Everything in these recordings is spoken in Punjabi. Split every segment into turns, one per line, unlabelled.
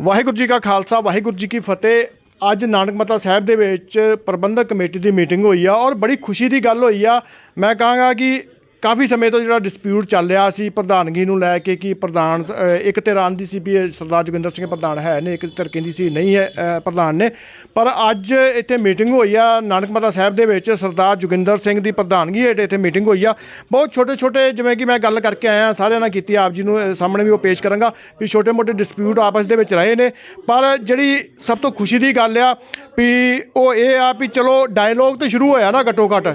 ਵਾਹਿਗੁਰੂ ਜੀ ਕਾ ਖਾਲਸਾ, ਵਾਹਿਗੁਰੂ ਜੀ ਕੀ ਫਤਿਹ। ਅੱਜ ਨਾਨਕ ਮਤਾ ਸਾਹਿਬ ਦੇ ਵਿੱਚ ਪ੍ਰਬੰਧਕ ਕਮੇਟੀ ਦੀ ਮੀਟਿੰਗ ਹੋਈ ਆ ਔਰ ਬੜੀ ਖੁਸ਼ੀ ਦੀ ਗੱਲ ਹੋਈ ਆ। ਮੈਂ ਕਹਾਂਗਾ ਕਿ ਕਾਫੀ ਸਮੇਂ ਤੋਂ ਜਿਹੜਾ ਡਿਸਪਿਊਟ ਚੱਲ ਰਿਹਾ ਸੀ, ਪ੍ਰਧਾਨਗੀ ਨੂੰ ਲੈ ਕੇ ਕਿ ਪ੍ਰਧਾਨ ਇੱਕ ਧਿਰ ਆਂਦੀ ਸੀ ਵੀ ਸਰਦਾਰ ਜੋਗਿੰਦਰ ਸਿੰਘ ਪ੍ਰਧਾਨ ਹੈ ਨੇ, ਇੱਕ ਧਿਰ ਕਹਿੰਦੀ ਸੀ, ਨਹੀਂ ਹੈ ਪ੍ਰਧਾਨ ਨੇ। ਪਰ ਅੱਜ ਇੱਥੇ ਮੀਟਿੰਗ ਹੋਈ ਆ, ਨਾਨਕ ਮਤਾ ਸਾਹਿਬ ਦੇ ਵਿੱਚ ਸਰਦਾਰ ਜੋਗਿੰਦਰ ਸਿੰਘ ਦੀ ਪ੍ਰਧਾਨਗੀ ਹੇਠ ਇੱਥੇ ਮੀਟਿੰਗ ਹੋਈ ਆ। ਬਹੁਤ ਛੋਟੇ ਛੋਟੇ ਜਿਵੇਂ ਕਿ ਮੈਂ ਗੱਲ ਕਰਕੇ ਆਇਆ, ਸਾਰਿਆਂ ਨਾਲ ਕੀਤੀ, ਆਪ ਜੀ ਨੂੰ ਸਾਹਮਣੇ ਵੀ ਉਹ ਪੇਸ਼ ਕਰਾਂਗਾ, ਵੀ ਛੋਟੇ ਮੋਟੇ ਡਿਸਪਿਊਟ ਆਪਸ ਦੇ ਵਿੱਚ ਰਹੇ ਨੇ। ਪਰ ਜਿਹੜੀ ਸਭ ਤੋਂ ਖੁਸ਼ੀ ਦੀ ਗੱਲ ਆ, ਵੀ ਉਹ ਇਹ ਆ ਵੀ ਚਲੋ ਡਾਇਲੋਗ ਤੇ ਸ਼ੁਰੂ ਹੋਇਆ ਨਾ ਘੱਟੋ ਘੱਟ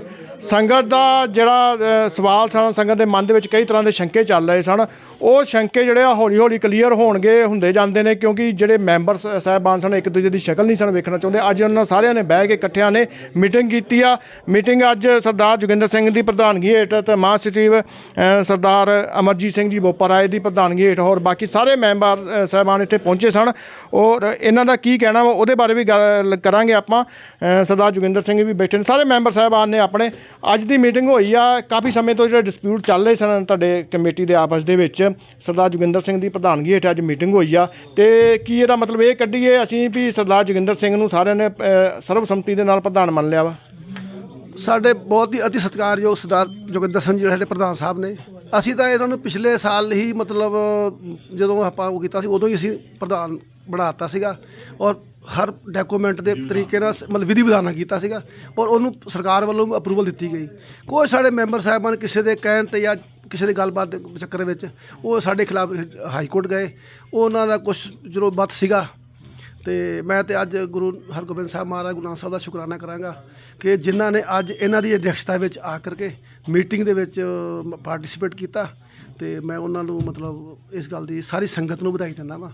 ਸੰਗਤ ਦਾ ਜਿਹੜਾ ਅ, ਸਵਾਲ ਸਨ ਸੰਗਤ ਦੇ ਮਨ ਦੇ ਵਿੱਚ ਕਈ ਤਰ੍ਹਾਂ ਦੇ ਸ਼ੰਕੇ ਚੱਲ ਰਹੇ ਸਨ। ਉਹ ਸ਼ੰਕੇ ਜਿਹੜੇ ਆ ਹੌਲੀ ਹੌਲੀ ਕਲੀਅਰ ਹੋਣਗੇ ਹੁੰਦੇ ਜਾਂਦੇ ਨੇ ਕਿਉਂਕਿ ਜਿਹੜੇ ਮੈਂਬਰ ਸ- ਸਾਹਿਬਾਨ ਸਨ ਇੱਕ ਦੂਜੇ ਦੀ ਸ਼ਕਲ ਨਹੀਂ ਸਨ ਵੇਖਣਾ ਚਾਹੁੰਦੇ। ਅੱਜ ਉਹਨਾਂ ਸਾਰਿਆਂ ਨੇ ਬਹਿ ਕੇ ਇਕੱਠਿਆਂ ਨੇ ਮੀਟਿੰਗ ਕੀਤੀ ਆ। ਮੀਟਿੰਗ ਅੱਜ ਸਰਦਾਰ ਜੋਗਿੰਦਰ ਸਿੰਘ ਦੀ ਪ੍ਰਧਾਨਗੀ ਹੇਠ ਤੇ ਮਹਾਸਚਿਵ ਅ, ਸਰਦਾਰ ਅਮਰਜੀਤ ਸਿੰਘ ਜੀ ਬੋਪਾ ਰਾਏ ਦੀ ਪ੍ਰਧਾਨਗੀ ਹੇਠ ਹੋਰ ਬਾਕੀ ਸਾਰੇ ਮੈਂਬਰ ਅ, ਸਾਹਿਬਾਨ ਇੱਥੇ ਪਹੁੰਚੇ ਸਨ। ਔਰ ਇਹਨਾਂ ਦਾ ਕੀ ਕਹਿਣਾ ਵਾ ਉਹਦੇ ਬਾਰੇ ਵੀ ਗੱਲ ਕਰਾਂਗੇ ਆਪਾਂ। ਅ, ਸਰਦਾਰ ਜੋਗਿੰਦਰ ਸਿੰਘ ਵੀ ਬੈਠੇ ਨੇ। ਸਾਰੇ ਮੈਂਬਰ ਸਾਹਿਬਾਨ ਨੇ ਆਪਣੇ ਅੱਜ ਦੀ ਮੀਟਿੰਗ ਹੋਈ ਆ, ਕਾਫੀ ਸਮੇਂ ਤੋਂ ਜਿਹੜੇ ਡਿਸਪਿਊਟ ਚੱਲ ਰਹੇ ਸਨ ਤੁਹਾਡੇ ਕਮੇਟੀ ਦੇ ਆਪਸ ਦੇ ਵਿੱਚ, ਸਰਦਾਰ ਜੋਗਿੰਦਰ ਸਿੰਘ ਦੀ ਪ੍ਰਧਾਨਗੀ ਹੇਠ ਅੱਜ ਮੀਟਿੰਗ ਹੋਈ ਆ, ਤੇ ਕੀ ਇਹਦਾ ਮਤਲਬ ਇਹ ਕੱਢੀਏ ਅਸੀਂ ਵੀ ਸਰਦਾਰ ਜੋਗਿੰਦਰ ਸਿੰਘ ਨੂੰ ਸਾਰਿਆਂ ਨੇ ਸਰਬਸੰਮਤੀ ਦੇ ਨਾਲ ਪ੍ਰਧਾਨ ਮੰਨ ਲਿਆ ਵਾ?
ਸਾਡੇ ਬਹੁਤ ਹੀ ਅਤੀ ਸਤਿਕਾਰਯੋਗ ਸਰਦਾਰ ਜੋਗਿੰਦਰ ਸਿੰਘ ਜੀ, ਸਾਡੇ ਪ੍ਰਧਾਨ ਸਾਹਿਬ ਨੇ। ਅਸੀਂ ਤਾਂ ਇਹਨਾਂ ਨੂੰ ਪਿਛਲੇ ਸਾਲ ਹੀ ਮਤਲਬ ਜਦੋਂ ਆਪਾਂ ਉਹ ਕੀਤਾ ਸੀ, ਉਦੋਂ ਹੀ ਅਸੀਂ ਪ੍ਰਧਾਨ ਬਣਾਤਾ ਸੀਗਾ। ਔਰ ਹਰ ਡਾਕੂਮੈਂਟ ਦੇ ਤਰੀਕੇ ਨਾਲ ਮਤਲਬ ਵਿਧੀ ਵਿਧਾਨ ਨਾਲ ਕੀਤਾ ਸੀਗਾ ਔਰ ਉਹਨੂੰ ਸਰਕਾਰ ਵੱਲੋਂ ਅਪਰੂਵਲ ਦਿੱਤੀ ਗਈ। ਕੋਈ ਸਾਡੇ ਮੈਂਬਰ ਸਾਹਿਬਾਨ ਕਿਸੇ ਦੇ ਕਹਿਣ ਤੇ ਜਾਂ ਕਿਸੇ ਦੀ ਗੱਲਬਾਤ ਦੇ ਚੱਕਰ ਵਿੱਚ ਉਹ ਸਾਡੇ ਖਿਲਾਫ ਹਾਈ ਕੋਰਟ ਗਏ। ਉਹਨਾਂ ਦਾ ਕੁਝ ਜਦੋਂ ਮਤ ਸੀਗਾ ਤੇ ਮੈਂ ਤੇ ਅੱਜ ਗੁਰੂ ਹਰਗੋਬਿੰਦ ਸਾਹਿਬ ਮਹਾਰਾਜ ਗੁਰੂ ਨਾਨਕ ਸਾਹਿਬ ਦਾ ਸ਼ੁਕਰਾਨਾ ਕਰਾਂਗਾ ਕਿ ਜਿਨ੍ਹਾਂ ਨੇ ਅੱਜ ਇਹਨਾਂ ਦੀ ਅਧਿਕਸ਼ਤਾ ਵਿੱਚ ਆ ਕਰਕੇ ਮੀਟਿੰਗ ਦੇ ਵਿੱਚ ਪਾਰਟਿਸਿਪੇਟ ਕੀਤਾ। ਤੇ ਮੈਂ ਉਹਨਾਂ ਨੂੰ ਮਤਲਬ ਇਸ ਗੱਲ ਦੀ ਸਾਰੀ ਸੰਗਤ ਨੂੰ ਵਧਾਈ ਦਿੰਦਾ ਵਾਂ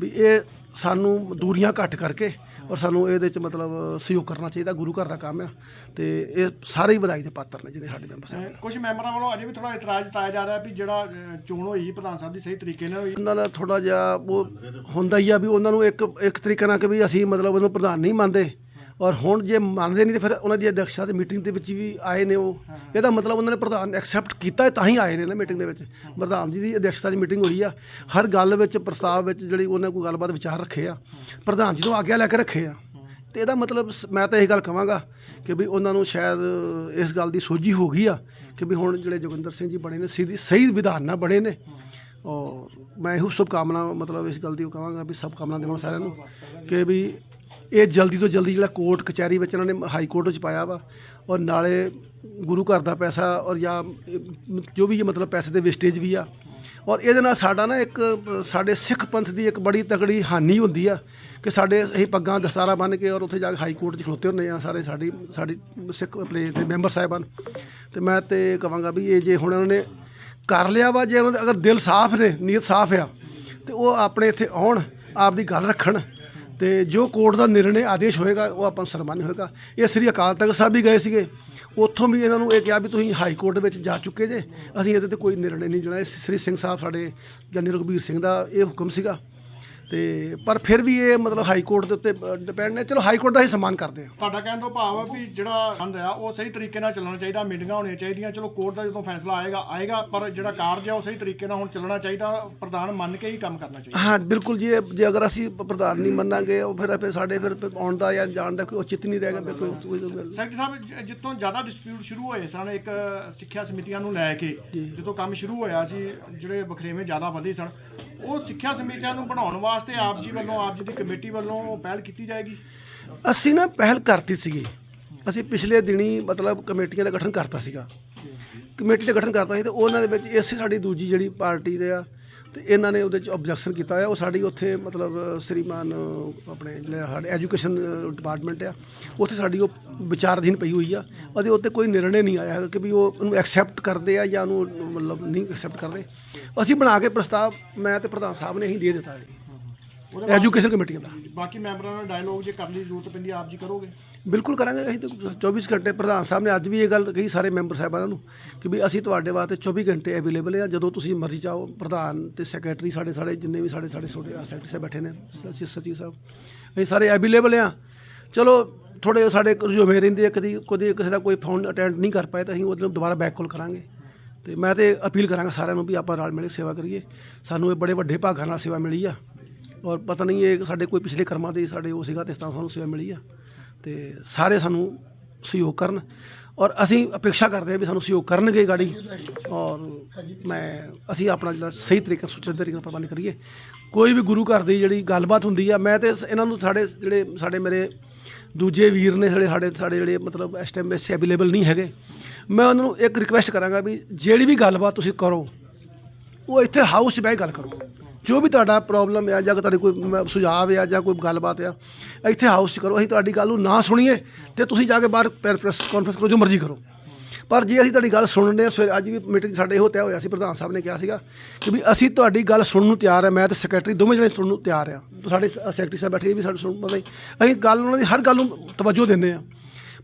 ਵੀ ਇਹ ਸਾਨੂੰ ਦੂਰੀਆਂ ਘੱਟ ਕਰਕੇ ਔਰ ਸਾਨੂੰ ਇਹਦੇ ਵਿੱਚ ਮਤਲਬ ਸਹਿਯੋਗ ਕਰਨਾ ਚਾਹੀਦਾ ਗੁਰੂ ਘਰ ਦਾ ਕੰਮ ਆ ਤੇ ਇਹ ਸਾਰੇ ਹੀ ਵਧਾਈ ਦੇ ਪਾਤਰ ਨੇ ਜਿਹੜੇ ਸਾਡੇ ਮੈਂਬਰ ਸਾਹਿਬ।
ਕੁਝ ਮੈਂਬਰਾਂ ਵੱਲੋਂ ਅਜੇ ਵੀ ਥੋੜਾ ਇਤਰਾਜ਼ ਜਤਾਇਆ ਜਾ ਰਿਹਾ ਵੀ ਜਿਹੜਾ ਚੋਣ ਹੋਈ ਪ੍ਰਧਾਨ ਸਾਹਿਬ ਦੀ ਸਹੀ ਤਰੀਕੇ ਨਾਲ ਹੋਈ।
ਉਹਨਾਂ ਦਾ ਥੋੜਾ ਜਿਹਾ ਉਹ ਹੁੰਦਾ ਹੀ ਆ ਵੀ ਉਹਨਾਂ ਨੂੰ ਇੱਕ ਇੱਕ ਤਰੀਕੇ ਨਾਲ ਕਿ ਵੀ ਅਸੀਂ ਮਤਲਬ ਉਹਨੂੰ ਪ੍ਰਧਾਨ ਨਹੀਂ ਮੰਨਦੇ। ਔਰ ਹੁਣ ਜੇ ਮੰਨਦੇ ਨਹੀਂ ਤੇ ਫਿਰ ਉਹਨਾਂ ਦੀ ਅਧਿਕਸ਼ਤਾ ਦੀ ਮੀਟਿੰਗ ਦੇ ਵਿੱਚ ਵੀ ਆਏ ਨੇ ਉਹ। ਇਹਦਾ ਮਤਲਬ ਉਹਨਾਂ ਨੇ ਪ੍ਰਧਾਨ ਐਕਸੈਪਟ ਕੀਤਾ ਤਾਂ ਹੀ ਆਏ ਨੇ ਨਾ ਮੀਟਿੰਗ ਦੇ ਵਿੱਚ। ਪ੍ਰਧਾਨ ਜੀ ਦੀ ਅਧਿਕਸ਼ਤਾ 'ਚ ਮੀਟਿੰਗ ਹੋਈ ਆ। ਹਰ ਗੱਲ ਵਿੱਚ ਪ੍ਰਸਤਾਵ ਵਿੱਚ ਜਿਹੜੀ ਉਹਨਾਂ ਕੋਈ ਗੱਲਬਾਤ ਵਿਚਾਰ ਰੱਖੇ ਆ ਪ੍ਰਧਾਨ ਜੀ ਤੋਂ ਆਗਿਆ ਲੈ ਕੇ ਰੱਖੇ ਆ। ਤੇ ਇਹਦਾ ਮਤਲਬ ਮੈਂ ਤਾਂ ਇਹ ਗੱਲ ਕਹਾਂਗਾ ਕਿ ਵੀ ਉਹਨਾਂ ਨੂੰ ਸ਼ਾਇਦ ਇਸ ਗੱਲ ਦੀ ਸੋਝੀ ਹੋ ਗਈ ਆ ਕਿ ਵੀ ਹੁਣ ਜਿਹੜੇ ਜੋਗਿੰਦਰ ਸਿੰਘ ਜੀ ਬਣੇ ਨੇ ਸਿੱਧੀ ਸਹੀ ਵਿਧਾਨ ਨਾਲ ਬਣੇ ਨੇ। ਔਰ ਮੈਂ ਇਹੋ ਸ਼ੁਭ ਕਾਮਨਾ ਮਤਲਬ ਇਸ ਗੱਲ ਦੀ ਕਹਾਂਗਾ ਵੀ ਸਭ ਕਾਮਨਾ ਦੇਵਾਂ ਸਾਰਿਆਂ ਨੂੰ ਕਿ ਵੀ ਇਹ ਜਲਦੀ ਤੋਂ ਜਲਦੀ ਜਿਹੜਾ ਕੋਰਟ ਕਚਹਿਰੀ ਵਿੱਚ ਇਹਨਾਂ ਨੇ ਹਾਈ ਕੋਰਟ ਵਿੱਚ ਪਾਇਆ ਵਾ ਔਰ ਨਾਲੇ ਗੁਰੂ ਘਰ ਦਾ ਪੈਸਾ ਔਰ ਜਾਂ, ਜੋ ਵੀ ਮਤਲਬ ਪੈਸੇ ਦੇ ਵੇਸਟੇਜ ਵੀ ਆ। ਔਰ ਇਹਦੇ ਨਾਲ ਸਾਡਾ ਨਾ ਇੱਕ, ਸਾਡੇ ਸਿੱਖ ਪੰਥ ਦੀ ਇੱਕ ਬੜੀ ਤਕੜੀ ਹਾਨੀ ਹੁੰਦੀ ਆ ਕਿ ਸਾਡੇ ਅਸੀਂ ਪੱਗਾਂ ਦਸਤਾਰਾ ਬੰਨ੍ਹ ਕੇ ਔਰ ਉੱਥੇ ਜਾ ਕੇ ਹਾਈ ਕੋਰਟ 'ਚ ਖਲੋਤੇ ਹੁੰਦੇ ਆ ਸਾਰੇ ਸਾਡੀ ਸਾਡੀ ਸਿੱਖ ਪਲੇ ਦੇ ਮੈਂਬਰ ਸਾਹਿਬਾਨ। ਤੇ ਮੈਂ ਤੇ ਕਹਾਂਗਾ ਵੀ ਇਹ ਜੇ ਹੁਣ ਉਹਨਾਂ ਨੇ ਕਰ ਲਿਆ ਵਾ, ਜੇ ਉਹਨਾਂ ਦੇ ਅਗਰ ਦਿਲ ਸਾਫ਼ ਨੇ, ਨੀਅਤ ਸਾਫ਼ ਆ, ਤੇ ਉਹ ਆਪਣੇ ਇੱਥੇ ਆਉਣ, ਆਪਦੀ ਗੱਲ ਰੱਖਣ। ਤੇ ਜੋ ਕੋਰਟ ਦਾ ਨਿਰਣੇ ਆਦੇਸ਼ ਹੋਏਗਾ, ਉਹ ਆਪਾਂ ਨੂੰ ਸਨਮਾਨ ਹੋਏਗਾ। ਇਹ ਸ੍ਰੀ ਅਕਾਲ ਤਖਤ ਸਾਹਿਬ ਵੀ ਗਏ ਸੀਗੇ। ਉੱਥੋਂ ਵੀ ਇਹਨਾਂ ਨੂੰ ਇਹ ਕਿਹਾ ਵੀ ਤੁਸੀਂ ਹਾਈ ਕੋਰਟ ਵਿੱਚ ਜਾ ਚੁੱਕੇ ਜੇ। ਅਸੀਂ ਇਹਦੇ ਤੇ ਕੋਈ ਨਿਰਣੇ ਨਹੀਂ ਲੈਣਾ ਇਹ ਸ੍ਰੀ ਸਿੰਘ ਸਾਹਿਬ ਸਾਡੇ ਗਿਆਨੀ ਰਘਬੀਰ ਸਿੰਘ ਦਾ ਇਹ ਹੁਕਮ ਸੀਗਾ। ਤੇ ਪਰ ਫਿਰ ਵੀ ਇਹ ਮਤਲਬ ਹਾਈ ਕੋਰਟ ਦੇ ਉੱਤੇ ਡਿਪੈਂਡ ਨੇ। ਚਲੋ ਹਾਈ ਕੋਰਟ ਦਾ ਹੀ ਸਨਮਾਨ ਕਰਦੇ ਆ।
ਤੁਹਾਡਾ ਕਹਿਣ ਤੋਂ ਭਾਵ ਹੈ ਵੀ ਜਿਹੜਾ ਸੰਦ ਆ ਉਹ ਸਹੀ ਤਰੀਕੇ ਨਾਲ ਚੱਲਣਾ ਚਾਹੀਦਾ ਮੀਟਿੰਗਾਂ ਹੋਣੀਆਂ ਚਾਹੀਦੀਆਂ। ਚਲੋ ਕੋਰਟ ਦਾ ਜਦੋਂ ਫੈਸਲਾ ਆਏਗਾ ਆਏਗਾ ਪਰ ਜਿਹੜਾ ਕਾਰਜ ਆ ਉਹ ਸਹੀ ਤਰੀਕੇ ਨਾਲ ਹੁਣ ਚੱਲਣਾ ਚਾਹੀਦਾ। ਪ੍ਰਧਾਨ ਮੰਨ ਕੇ ਹੀ ਕੰਮ ਕਰਨਾ ਚਾਹੀਦਾ।
ਹਾਂ ਬਿਲਕੁਲ ਜੀ ਜੇ ਅਗਰ ਅਸੀਂ ਪ੍ਰਧਾਨ ਨਹੀਂ ਮੰਨਾਂਗੇ ਉਹ ਫਿਰ ਫਿਰ ਸਾਡੇ ਫਿਰ ਆਉਣ ਦਾ ਜਾਂ ਜਾਣ ਦਾ ਕੋਈ ਉਚਿਤ ਨਹੀਂ ਰਹੇਗਾ ਕੋਈ
ਸੈਕਟਰੀ ਸਾਹਿਬ ਜਿੱਥੋਂ ਜ਼ਿਆਦਾ ਡਿਸਪਿਊਟ ਸ਼ੁਰੂ ਹੋਏ ਸਨ ਇੱਕ ਸਿੱਖਿਆ ਸਮਿਤੀਆਂ ਨੂੰ ਲੈ ਕੇ ਜਦੋਂ ਕੰਮ ਸ਼ੁਰੂ ਹੋਇਆ ਸੀ ਜਿਹੜੇ ਵਖਰੇਵੇਂ ਜ਼ਿਆਦਾ ਵਧੇ ਸਨ ਉਹ ਸਿੱਖਿਆ ਸਮਿਤੀਆਂ ਨੂੰ ਬਣਾਉਣ ਵਾਸਤੇ ਆਪ ਜੀ ਵੱਲੋਂ, ਆਪ ਜੀ ਦੀ ਕਮੇਟੀ ਵੱਲੋਂ ਪਹਿਲ ਕੀਤੀ ਜਾਏਗੀ?
ਅਸੀਂ ਨਾ ਪਹਿਲ ਕਰਤੀ ਸੀਗੀ। ਅਸੀਂ ਪਿਛਲੇ ਦਿਨੀ ਮਤਲਬ ਕਮੇਟੀਆਂ ਦਾ ਗਠਨ ਕਰਤਾ ਸੀਗਾ। ਕਮੇਟੀ ਦਾ ਗਠਨ ਕਰਤਾ ਸੀ ਤੇ ਉਹਨਾਂ ਦੇ ਵਿੱਚ ਇਸੇ ਸਾਡੀ ਦੂਜੀ ਜਿਹੜੀ ਪਾਰਟੀ ਦੇ ਆ ਤੇ ਇਹਨਾਂ ਨੇ ਉਹਦੇ ਚ ਆਬਜੈਕਸ਼ਨ ਕੀਤਾ ਆ। ਉਹ ਸਾਡੀ ਉੱਥੇ ਮਤਲਬ ਸ੍ਰੀਮਾਨ ਆਪਣੇ ਜਿਹੜਾ ਸਾਡੇ ਐਜੂਕੇਸ਼ਨ ਡਿਪਾਰਟਮੈਂਟ ਆ, ਉੱਥੇ ਸਾਡੀ ਉਹ ਵਿਚਾਰਧੀਨ ਪਈ ਹੋਈ ਆ। ਉਹਦੇ ਉੱਤੇ ਕੋਈ ਨਿਰਣੇ ਨਹੀਂ ਆਇਆ ਹੈਗਾ ਕਿ ਵੀ ਉਹ ਉਹਨੂੰ ਐਕਸੈਪਟ ਕਰਦੇ ਆ ਜਾਂ ਉਹਨੂੰ ਮਤਲਬ ਨਹੀਂ ਐਕਸੈਪਟ ਕਰਦੇ। ਅਸੀਂ ਬਣਾ ਕੇ ਪ੍ਰਸਤਾਵ ਮੈਂ ਤੇ ਪ੍ਰਧਾਨ ਸਾਹਿਬ ਨੇ ਅਸੀਂ ਦੇ ਦਿੱਤਾ
ਹੈ
ਐਜੂਕੇਸ਼ਨ ਕਮੇਟੀ ਦਾ।
ਬਾਕੀ ਮੈਂਬਰਾਂ ਨਾਲ ਡਾਇਲੋਗ ਜੇ ਕਰਨ ਦੀ ਜ਼ਰੂਰਤ ਪੈਂਦੀ ਆਪ ਜੀ ਕਰੋਗੇ?
ਬਿਲਕੁਲ ਕਰਾਂਗੇ ਅਸੀਂ ਤਾਂ 24 ਘੰਟੇ ਪ੍ਰਧਾਨ ਸਾਹਿਬ ਨੇ ਅੱਜ ਵੀ ਇਹ ਗੱਲ ਕਹੀ ਸਾਰੇ ਮੈਂਬਰ ਸਾਹਿਬਾਨਾਂ ਨੂੰ ਕਿ ਵੀ ਅਸੀਂ ਤੁਹਾਡੇ ਵਾਸਤੇ 24 ਘੰਟੇ ਅਵੇਲੇਬਲ ਆ ਜਦੋਂ ਤੁਸੀਂ ਮਰਜ਼ੀ ਚਾਹੋ ਪ੍ਰਧਾਨ ਤੇ ਸੈਕਟਰੀ ਸਾਡੇ ਸਾਡੇ ਜਿੰਨੇ ਵੀ ਸਾਡੇ ਸਾਡੇ ਛੋਟੇ ਸੈਕਟਰੀ ਸਾਹਿਬ ਬੈਠੇ ਨੇ ਸਚਿਵ ਸਾਹਿਬ। ਅਸੀਂ ਸਾਰੇ ਅਵੇਲੇਬਲ ਆ। ਚਲੋ ਥੋੜੇ ਸਾਡੇ ਰੁਝੇਵੇਂ ਰਹਿੰਦੇ ਆ ਕਦੀ ਕਦੀ ਕਿਸੇ ਦਾ ਕੋਈ ਫੋਨ ਅਟੈਂਡ ਨਹੀਂ ਕਰ ਪਾਏ ਤਾਂ ਅਸੀਂ ਉਹਦੇ ਨੂੰ ਦੁਬਾਰਾ ਬੈਕ ਕਾਲ ਕਰਾਂਗੇ। ਤੇ ਮੈਂ ਤੇ ਅਪੀਲ ਕਰਾਂਗਾ ਸਾਰਿਆਂ ਨੂੰ ਵੀ ਆਪਾਂ ਰਲ ਮਿਲ ਕੇ ਸੇਵਾ ਕਰੀਏ। ਸਾਨੂੰ ਇਹ ਬੜੇ ਵੱਡੇ ਭਾਗਾਂ ਨਾਲ ਸੇਵਾ ਮਿਲੀ ਆ। ਔਰ ਪਤਾ ਨਹੀਂ ਇਹ ਸਾਡੇ ਕੋਈ ਪਿਛਲੇ ਕਰਮਾਂ ਦੇ ਸਾਡੇ ਉਹ ਸੀਗਾ ਤੇ ਇਸ ਤਰ੍ਹਾਂ ਸਾਨੂੰ ਸੇਵਾ ਮਿਲੀ ਆ। ਤੇ ਸਾਰੇ ਸਾਨੂੰ ਸਹਿਯੋਗ ਕਰਨ। ਔਰ ਅਸੀਂ ਅਪੇક્ષਾ ਕਰਦੇ ਹਾਂ ਵੀ ਸਾਨੂੰ ਸਹਿਯੋਗ ਕਰਨਗੇ ਗਾੜੀ। ਔਰ ਮੈਂ, ਅਸੀਂ ਆਪਣਾ ਜਿਹੜਾ ਸਹੀ ਤਰੀਕੇ ਸੁਚੱਜੇ ਤਰੀਕੇ ਨਾਲ ਪ੍ਰਬੰਧ ਕਰੀਏ। ਕੋਈ ਵੀ ਗੁਰੂ ਘਰ ਦੀ ਜਿਹੜੀ ਗੱਲਬਾਤ ਹੁੰਦੀ ਆ, ਮੈਂ ਤੇ ਇਹਨਾਂ ਨੂੰ ਸਾਡੇ ਜਿਹੜੇ ਸਾਡੇ ਮੇਰੇ ਦੂਜੇ ਵੀਰ ਨੇ ਸਾਡੇ ਸਾਡੇ ਸਾਡੇ ਜਿਹੜੇ ਮਤਲਬ ਇਸ ਟਾਈਮ ਵੈਸੇ ਅਵੇਲੇਬਲ ਨਹੀਂ ਹੈਗੇ। ਮੈਂ ਉਹਨਾਂ ਨੂੰ ਇੱਕ ਰਿਕੁਐਸਟ ਕਰਾਂਗਾ ਵੀ ਜਿਹੜੀ ਵੀ ਗੱਲਬਾਤ ਤੁਸੀਂ ਕਰੋ, ਉਹ ਇੱਥੇ ਹਾਊਸ 'ਚ ਬਹਿ ਗੱਲ ਕਰੋ। ਜੋ ਵੀ ਤੁਹਾਡਾ ਪ੍ਰੋਬਲਮ ਆ ਜਾਂ ਤੁਹਾਡੀ ਕੋਈ ਮ- ਸੁਝਾਅ ਆ ਜਾਂ ਕੋਈ ਗੱਲਬਾਤ ਆ, ਇੱਥੇ ਹਾਊਸ 'ਚ ਕਰੋ, ਅਸੀਂ ਤੁਹਾਡੀ ਗੱਲ ਨੂੰ ਨਾ ਸੁਣੀਏ ਤੇ ਤੁਸੀਂ ਜਾ ਕੇ ਬਾਹਰ ਪ੍ਰੈਸ ਕਾਨਫਰੰਸ ਕਰੋ ਜੋ ਮਰਜ਼ੀ ਕਰੋ। ਪਰ ਜੇ ਅਸੀਂ ਤੁਹਾਡੀ ਗੱਲ ਸੁਣਨੇ ਸਵੇਰ ਅੱਜ ਵੀ ਮੀਟਿੰਗ ਸਾਡੇ ਇਹੋ ਤੈਅ ਹੋਇਆ ਸੀ, ਪ੍ਰਧਾਨ ਸਾਹਿਬ ਨੇ ਕਿਹਾ ਸੀਗਾ ਕਿ ਵੀ ਅਸੀਂ ਤੁਹਾਡੀ ਗੱਲ ਸੁਣਨ ਨੂੰ ਤਿਆਰ ਆ, ਮੈਂ ਤੇ ਸੈਕਟਰੀ ਦੋਵੇਂ ਜਣੇ ਸੁਣਨ ਨੂੰ ਤਿਆਰ ਆ। ਸਾਡੇ ਸ- ਸੈਕਟਰੀ ਸਾਹਿਬ ਬੈਠੇ ਵੀ ਸਾਡੇ ਸੁਣ ਮਤਲਬ ਅਸੀਂ ਗੱਲ ਉਹਨਾਂ ਦੀ ਹਰ ਗੱਲ ਨੂੰ ਤਵੱਜੋ ਦਿੰਦੇ ਆ।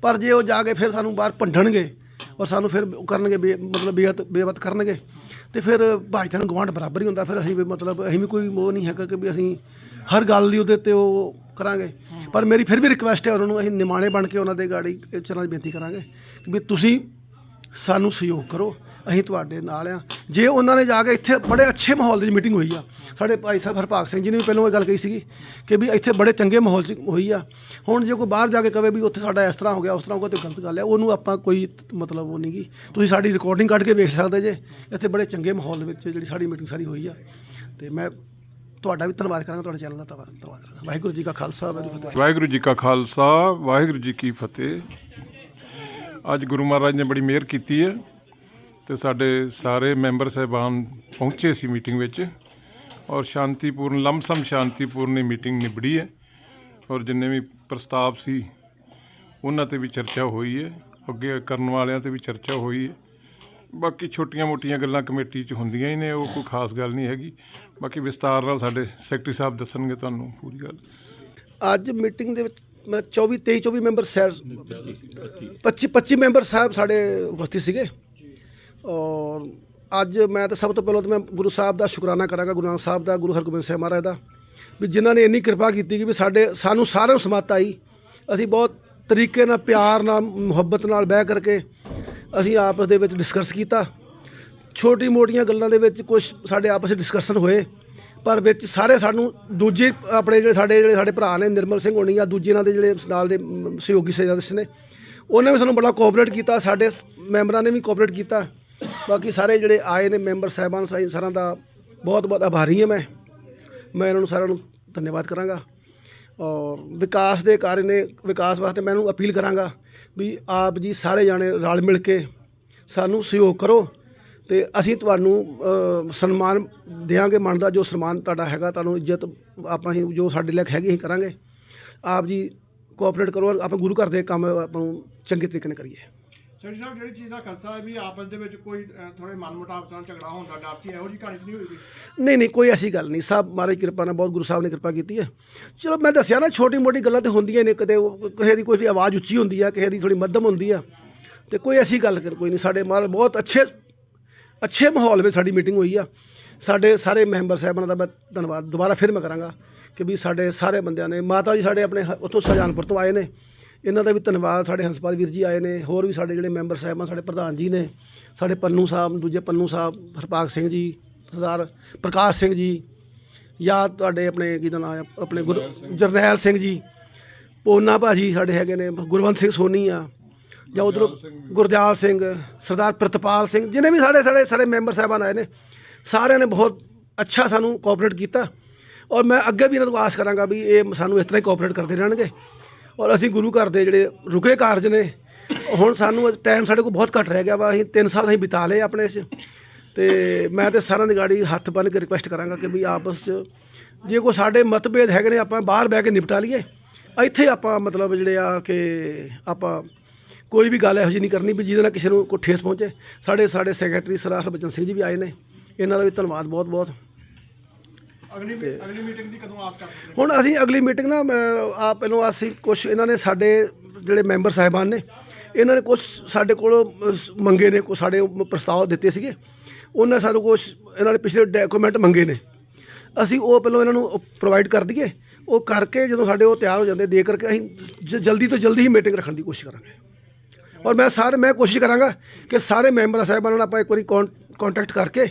ਪਰ ਜੇ ਉਹ ਜਾ ਕੇ ਫਿਰ ਸਾਨੂੰ ਬਾਹਰ ਭੰਡਣਗੇ ਔਰ ਸਾਨੂੰ ਫਿਰ ਉਹ ਕਰਨਗੇ ਬੇ ਮਤਲਬ ਬੇਅਤ ਬੇਵਤ ਕਰਨਗੇ। ਤੇ ਫਿਰ ਭਾਈਚਾਰੇ ਨੂੰ ਗਵਾਂਢ ਬਰਾਬਰ ਹੀ ਹੁੰਦਾ। ਫਿਰ ਅਸੀਂ ਵੀ ਮਤਲਬ ਅਸੀਂ ਵੀ ਕੋਈ ਉਹ ਨਹੀਂ ਹੈਗਾ ਕਿ ਵੀ ਅਸੀਂ ਹਰ ਗੱਲ ਦੀ ਉਹਦੇ ਤੇ ਉਹ ਕਰਾਂਗੇ। ਪਰ ਮੇਰੀ ਫਿਰ ਵੀ ਰਿਕੁਐਸਟ ਹੈ ਉਹਨਾਂ ਨੂੰ, ਅਸੀਂ ਨਿਮਾਣੇ ਬਣ ਕੇ ਉਹਨਾਂ ਦੇ ਗਾੜੀ ਇਹ ਚਰਨਾਂ 'ਚ ਬੇਨਤੀ ਕਰਾਂਗੇ ਕਿ ਵੀ ਤੁਸੀਂ ਸਾਨੂੰ ਸਹਿਯੋਗ ਕਰੋ। ਅਸੀਂ ਤੁਹਾਡੇ ਨਾਲ ਆ। ਜੇ ਉਹਨਾਂ ਨੇ ਜਾ ਕੇ ਇੱਥੇ ਬੜੇ ਅੱਛੇ ਮਾਹੌਲ ਦੀ ਮੀਟਿੰਗ ਹੋਈ ਆ, ਸਾਡੇ ਭਾਈ ਸਾਹਿਬ ਹਰਪਾਕ ਸਿੰਘ ਜੀ ਨੇ ਵੀ ਪਹਿਲਾਂ ਇਹ ਗੱਲ ਕਹੀ ਸੀਗੀ ਕਿ ਵੀ ਇੱਥੇ ਬੜੇ ਚੰਗੇ ਮਾਹੌਲ 'ਚ ਹੋਈ ਆ। ਹੁਣ ਜੇ ਕੋਈ ਬਾਹਰ ਜਾ ਕੇ ਕਵੇ ਵੀ ਉੱਥੇ ਸਾਡਾ ਇਸ ਤਰ੍ਹਾਂ ਹੋ ਗਿਆ, ਉਸ ਤਰ੍ਹਾਂ ਹੋ ਗਿਆ, ਤੇ ਗਲਤ ਗੱਲ ਹੈ ਉਹਨੂੰ ਆਪਾਂ ਕੋਈ ਮਤਲਬ ਉਹ ਨਹੀਂਗੀ ਤੁਸੀਂ ਸਾਡੀ ਰਿਕਾਰਡਿੰਗ ਕੱਢ ਕੇ ਵੇਖ ਸਕਦੇ ਜੇ। ਇੱਥੇ ਬੜੇ ਚੰਗੇ ਮਾਹੌਲ ਦੇ ਵਿੱਚ ਜਿਹੜੀ ਸਾਡੀ ਮੀਟਿੰਗ ਸਾਰੀ ਹੋਈ ਆ। ਤੇ ਮੈਂ ਤੁਹਾਡਾ ਵੀ ਧੰਨਵਾਦ ਕਰਾਂਗਾ, ਤੁਹਾਡੇ ਚੈਨਲ ਦਾ ਧੰਨਵਾਦ ਧੰਨਵਾਦ ਕਰਾਂਗਾ। ਵਾਹਿਗੁਰੂ ਜੀ ਕਾ ਖਾਲਸਾ, ਵਾਹਿਗੁਰੂ ਫਤਿਹ।
ਵਾਹਿਗੁਰੂ ਜੀ ਕਾ ਖਾਲਸਾ, ਵਾਹਿਗੁਰੂ ਜੀ ਕੀ ਫਤਿਹ। ਅੱਜ ਗੁਰੂ ਮਹਾਰਾਜ ਨੇ ਬੜੀ ਮਿਹਰ ਕੀਤੀ ਹੈ। ਤੇ ਸਾਡੇ ਸਾਰੇ ਮੈਂਬਰ ਸਹਿਬਾਨ ਪਹੁੰਚੇ ਸੀ ਮੀਟਿੰਗ ਵਿੱਚ ਔਰ ਸ਼ਾਂਤੀਪੂਰਨ, ਲਮਸਮ ਸ਼ਾਂਤੀਪੂਰਨ ਇਹ ਮੀਟਿੰਗ ਨਿਬੜੀ ਹੈ ਔਰ ਜਿੰਨੇ ਵੀ ਪ੍ਰਸਤਾਵ ਸੀ, ਉਹਨਾਂ ਤੇ ਵੀ ਚਰਚਾ ਹੋਈ ਹੈ, ਅੱਗੇ ਕਰਨ ਵਾਲਿਆਂ ਤੇ ਵੀ ਚਰਚਾ ਹੋਈ ਹੈ। ਬਾਕੀ ਛੋਟੀਆਂ-ਮੋਟੀਆਂ ਗੱਲਾਂ ਕਮੇਟੀ 'ਚ ਹੁੰਦੀਆਂ ਹੀ ਨੇ, ਉਹ ਕੋਈ ਖਾਸ ਗੱਲ ਨਹੀਂ ਹੈਗੀ। ਬਾਕੀ ਵਿਸਤਾਰ ਨਾਲ ਸਾਡੇ ਸੈਕਟਰੀ ਸਾਹਿਬ ਦੱਸਣਗੇ ਤੁਹਾਨੂੰ ਪੂਰੀ ਗੱਲ।
ਅੱਜ ਮੀਟਿੰਗ ਦੇ ਵਿੱਚ ਮੈਂ 24 23 24 ਮੈਂਬਰ ਸੈਰ 25 25 ਮੈਂਬਰ ਸਾਹਿਬ ਸਾਡੇ ਉਪਸਥਿਤ ਸੀਗੇ। ਔਰ ਅੱਜ ਮੈਂ ਤਾਂ ਸਭ ਤੋਂ ਪਹਿਲਾਂ ਤਾਂ ਮੈਂ ਗੁਰੂ ਸਾਹਿਬ ਦਾ ਸ਼ੁਕਰਾਨਾ ਕਰਾਂਗਾ, ਗੁਰੂ ਨਾਨਕ ਸਾਹਿਬ ਦਾ, ਗੁਰੂ ਹਰਗੋਬਿੰਦ ਸਾਹਿਬ ਮਹਾਰਾਜ ਦਾ, ਵੀ ਜਿਨ੍ਹਾਂ ਨੇ ਇੰਨੀ ਕਿਰਪਾ ਕੀਤੀ ਕਿ ਵੀ ਸਾਡੇ, ਸਾਨੂੰ ਸਾਰਿਆਂ ਨੂੰ ਸਮਤ ਆਈ। ਅਸੀਂ ਬਹੁਤ ਤਰੀਕੇ ਨਾਲ, ਪਿਆਰ ਨਾਲ, ਮੁਹੱਬਤ ਨਾਲ ਬਹਿ ਕਰਕੇ ਅਸੀਂ ਆਪਸ ਦੇ ਵਿੱਚ ਡਿਸਕਸ ਕੀਤਾ। ਛੋਟੀ ਮੋਟੀਆਂ ਗੱਲਾਂ ਦੇ ਵਿੱਚ ਕੁਝ ਸਾਡੇ ਆਪਸ ਵਿੱਚ ਡਿਸਕਸ਼ਨ ਹੋਏ, ਪਰ ਵਿੱਚ ਸਾਰੇ ਸਾਨੂੰ ਦੂਜੇ ਆਪਣੇ ਜਿਹੜੇ ਸਾਡੇ ਜਿਹੜੇ ਸਾਡੇ ਭਰਾ ਨੇ ਨਿਰਮਲ ਸਿੰਘ ਹੋਣੀ ਆ ਦੂਜੇ ਇਹਨਾਂ ਦੇ ਜਿਹੜੇ ਨਾਲ ਦੇ ਸਹਿਯੋਗੀ ਸਦस्य ਨੇ, ਉਹਨਾਂ ਵੀ ਸਾਨੂੰ ਬੜਾ ਕੋਆਪਰੇਟ ਕੀਤਾ, ਸਾਡੇ ਮੈਂਬਰਾਂ ਨੇ ਵੀ ਕੋਆਪਰੇਟ ਕੀਤਾ। ਬਾਕੀ ਸਾਰੇ ਜਿਹੜੇ ਆਏ ਨੇ ਮੈਂਬਰ ਸਾਹਿਬਾਨ ਸਾਈ ਸਾਰਿਆਂ ਦਾ ਬਹੁਤ ਬਹੁਤ ਆਭਾਰੀ ਹਾਂ ਮੈਂ। ਮੈਂ ਇਹਨਾਂ ਨੂੰ ਸਾਰਿਆਂ ਨੂੰ ਧੰਨਵਾਦ ਕਰਾਂਗਾ ਔਰ ਵਿਕਾਸ ਦੇ ਕਾਰਨ ਨੇ ਵਿਕਾਸ ਵਾਸਤੇ ਮੈਂ ਇਹਨੂੰ ਅਪੀਲ ਕਰਾਂਗਾ ਵੀ ਆਪ ਜੀ ਸਾਰੇ ਜਾਣੇ ਰਲ ਮਿਲ ਕੇ ਸਾਨੂੰ ਸਹਿਯੋਗ ਕਰੋ ਤੇ ਅਸੀਂ ਤੁਹਾਨੂੰ ਸਨਮਾਨ ਦੇਵਾਂਗੇ ਮਨ ਦਾ ਜੋ ਸਨਮਾਨ ਤੁਹਾਡਾ ਹੈਗਾ, ਤੁਹਾਨੂੰ ਇੱਜ਼ਤ ਆਪਾਂ ਹੀ ਜੋ ਸਾਡੇ ਲਈ ਹੈਗੀ ਅਸੀਂ ਕਰਾਂਗੇ। ਆਪ ਜੀ ਕੋਆਪਰੇਟ ਕਰੋ, ਆਪਾਂ ਗੁਰੂ ਘਰ ਦੇ ਕੰਮ ਆਪਾਂ ਨੂੰ ਚੰਗੇ ਤਰੀਕੇ ਨਾਲ ਕਰੀਏ।
ਸੈਕਟਰੀ ਸਾਹਿਬ ਜਿਹੜੀ ਚੀਜ਼ ਦਾ ਖਲਸਾ ਹੈ ਵੀ ਆਪਸ ਦੇ ਵਿੱਚ ਕੋਈ ਥੋੜੇ ਮਨਮੁਟਾਵ ਨਾਲ ਝਗੜਾ ਹੋਣ ਦਾ ਇਹੋ ਜੀ ਕਹਾਣੀ ਨਹੀਂ ਹੋਈ
ਨਹੀਂ ਨਹੀਂ, ਕੋਈ ਐਸੀ ਗੱਲ ਨਹੀਂ। ਸਭ ਮਹਾਰਾਜ ਕਿਰਪਾ ਨਾਲ, ਬਹੁਤ ਗੁਰੂ ਸਾਹਿਬ ਨੇ ਕਿਰਪਾ ਕੀਤੀ ਹੈ। ਚਲੋ, ਮੈਂ ਦੱਸਿਆ ਨਾ ਛੋਟੀ ਮੋਟੀ ਗੱਲਾਂ ਤੇ ਹੁੰਦੀਆਂ ਨੇ। ਕਦੇ ਕਿਸੇ ਦੀ ਕੋਈ ਆਵਾਜ਼ ਉੱਚੀ ਹੁੰਦੀ ਆ, ਕਿਸੇ ਦੀ ਥੋੜੀ ਮੱਧਮ ਹੁੰਦੀ ਆ। ਤੇ ਕੋਈ ਐਸੀ ਗੱਲ ਕੋਈ ਨਹੀਂ। ਸਾਡੇ ਮਹਾਰਾਜ ਬਹੁਤ ਅੱਛੇ ਅੱਛੇ ਮਾਹੌਲ ਵਿੱਚ ਸਾਡੀ ਮੀਟਿੰਗ ਹੋਈ ਆ। ਸਾਡੇ ਸਾਰੇ ਮੈਂਬਰ ਸਾਹਿਬਾਨਾਂ ਦਾ ਮੈਂ ਧੰਨਵਾਦ। ਦੁਬਾਰਾ ਫਿਰ ਮੈਂ ਕਰਾਂਗਾ ਕਿ ਵੀ ਸਾਡੇ ਸਾਰੇ ਬੰਦਿਆਂ ਨੇ, ਮਾਤਾ ਜੀ ਸਾਡੇ ਆਪਣੇ ਉੱਥੋਂ ਸਜਾਨਪੁਰ ਤੋਂ ਆਏ ਨੇ। ਇਹਨਾਂ ਦਾ ਵੀ ਧੰਨਵਾਦ ਸਾਡੇ ਹੰਸਪਾਲ ਵੀਰ ਜੀ ਆਏ ਨੇ ਹੋਰ ਵੀ ਸਾਡੇ ਜਿਹੜੇ ਮੈਂਬਰ ਸਾਹਿਬਾਨ ਸਾਡੇ ਪ੍ਰਧਾਨ ਜੀ ਨੇ ਸਾਡੇ ਪੰਨੂ ਸਾਹਿਬ ਦੂਜੇ ਪੰਨੂ ਸਾਹਿਬ ਹਰਪਾਲ ਸਿੰਘ ਜੀ ਸਰਦਾਰ ਪ੍ਰਕਾਸ਼ ਸਿੰਘ ਜੀ ਜਾਂ ਤੁਹਾਡੇ ਆਪਣੇ ਕੀ ਦਾ ਨਾਮ ਆਪਣੇ ਗੁਰ ਜਰਨੈਲ ਸਿੰਘ। ਜੀ ਪੋਨਾ ਭਾਜੀ ਸਾਡੇ ਹੈਗੇ ਨੇ ਗੁਰਵੰਤ ਸਿੰਘ ਸੋਨੀ ਆ ਜਾਂ ਉਧਰੋਂ ਗੁਰਦਿਆਲ ਸਿੰਘ ਸਰਦਾਰ ਪ੍ਰਤਪਾਲ ਸਿੰਘ ਜਿਹਨੇ ਵੀ ਸਾਡੇ ਸਾਡੇ ਸਾਰੇ ਮੈਂਬਰ ਸਾਹਿਬਾਨ ਆਏ ਨੇ ਸਾਰਿਆਂ ਨੇ ਬਹੁਤ ਅੱਛਾ ਸਾਨੂੰ ਕੋਆਪਰੇਟ ਕੀਤਾ। ਔਰ ਮੈਂ ਅੱਗੇ ਵੀ ਇਹਨਾਂ ਤੋਂ ਆਸ ਕਰਾਂਗਾ ਵੀ ਇਹ ਸਾਨੂੰ ਇਸ ਤਰ੍ਹਾਂ ਹੀ ਕੋਆਪਰੇਟ ਕਰਦੇ ਰਹਿਣਗੇ। ਔਰ ਅਸੀਂ ਗੁਰੂ ਘਰ ਦੇ ਜਿਹੜੇ ਰੁਕੇ ਕਾਰਜ ਨੇ, ਹੁਣ ਸਾਨੂੰ ਟਾਈਮ ਸਾਡੇ ਕੋਲ ਬਹੁਤ ਘੱਟ ਰਹਿ ਗਿਆ ਵਾ, ਅਸੀਂ 3 ਸਾਲ ਅਸੀਂ ਬਿਤਾ ਲਏ ਆਪਣੇ ਇਸ 'ਚ। ਤੇ ਮੈਂ ਤੇ ਸਾਰਿਆਂ ਦੀ ਗਾੜੀ ਹੱਥ ਬੰਨ੍ਹ ਕੇ ਰਿਕੁਐਸਟ ਕਰਾਂਗਾ ਕਿ ਵੀ ਆਪਸ 'ਚ ਜੇ ਕੋਈ ਸਾਡੇ ਮਤਭੇਦ ਹੈਗੇ ਨੇ, ਆਪਾਂ ਬਾਹਰ ਬਹਿ ਕੇ ਨਿਪਟਾ ਲਈਏ। ਇੱਥੇ ਆਪਾਂ ਮਤਲਬ ਜਿਹੜੇ ਆ ਕਿ ਆਪਾਂ ਕੋਈ ਵੀ ਗੱਲ ਇਹੋ ਜਿਹੀ ਨਹੀਂ ਕਰਨੀ ਵੀ ਜਿਹਦੇ ਨਾਲ ਕਿਸੇ ਨੂੰ ਕੋਈ ਠੇਸ ਪਹੁੰਚੇ। ਸਾਡੇ ਸਾਡੇ ਸੈਕਟਰੀ ਸਰਦਾਰ ਹਰਬਚਨ ਸਿੰਘ ਜੀ ਵੀ ਆਏ ਨੇ। ਇਹਨਾਂ ਦਾ ਵੀ ਧੰਨਵਾਦ ਬਹੁਤ ਬਹੁਤ
ਅਗਲੀ ਅਗਲੀ ਮੀਟਿੰਗ ਦੀ ਕਦੋਂ ਆਸ ਕਰ ਸਕਦੇ
ਹੁਣ ਅਸੀਂ ਅਗਲੀ ਮੀਟਿੰਗ ਨਾ ਮੈਂ- ਆ ਪਹਿਲੋਂ ਅਸੀਂ ਕੁਝ ਇਹਨਾਂ ਨੇ ਸਾਡੇ ਜਿਹੜੇ ਮੈਂਬਰ ਸਾਹਿਬਾਨ ਨੇ ਇਹਨਾਂ ਨੇ ਕੁਝ ਸਾਡੇ ਕੋਲ ਸ- ਮੰਗੇ ਨੇ ਕੋ ਸਾਡੇ ਉਹ ਪ੍ਰਸਤਾਵ ਦਿੱਤੇ ਸੀਗੇ। ਉਹਨਾਂ ਸਾਨੂੰ ਕੁਝ ਇਹਨਾਂ ਨੇ ਪਿਛਲੇ ਡਾਕੂਮੈਂਟ ਮੰਗੇ ਨੇ। ਅਸੀਂ ਉਹ ਪਹਿਲਾਂ ਇਹਨਾਂ ਨੂੰ ਪ੍ਰੋਵਾਈਡ ਕਰ ਦਈਏ। ਉਹ ਕਰਕੇ ਜਦੋਂ ਸਾਡੇ ਉਹ ਤਿਆਰ ਹੋ ਜਾਂਦੇ ਦੇ ਕਰਕੇ ਅਸੀਂ ਜ- ਜਲਦੀ ਤੋਂ ਜਲਦੀ ਹੀ ਮੀਟਿੰਗ ਰੱਖਣ ਦੀ ਕੋਸ਼ਿਸ਼ ਕਰਾਂਗੇ। ਔਰ ਮੈਂ ਸਾਰੇ ਮੈਂ ਕੋਸ਼ਿਸ਼ ਕਰਾਂਗਾ ਕਿ ਸਾਰੇ ਮੈਂਬਰ ਸਾਹਿਬਾਨਾਂ ਨਾਲ ਆਪਾਂ ਇੱਕ ਵਾਰੀ ਕੌਂਟੈਕਟ ਕਰਕੇ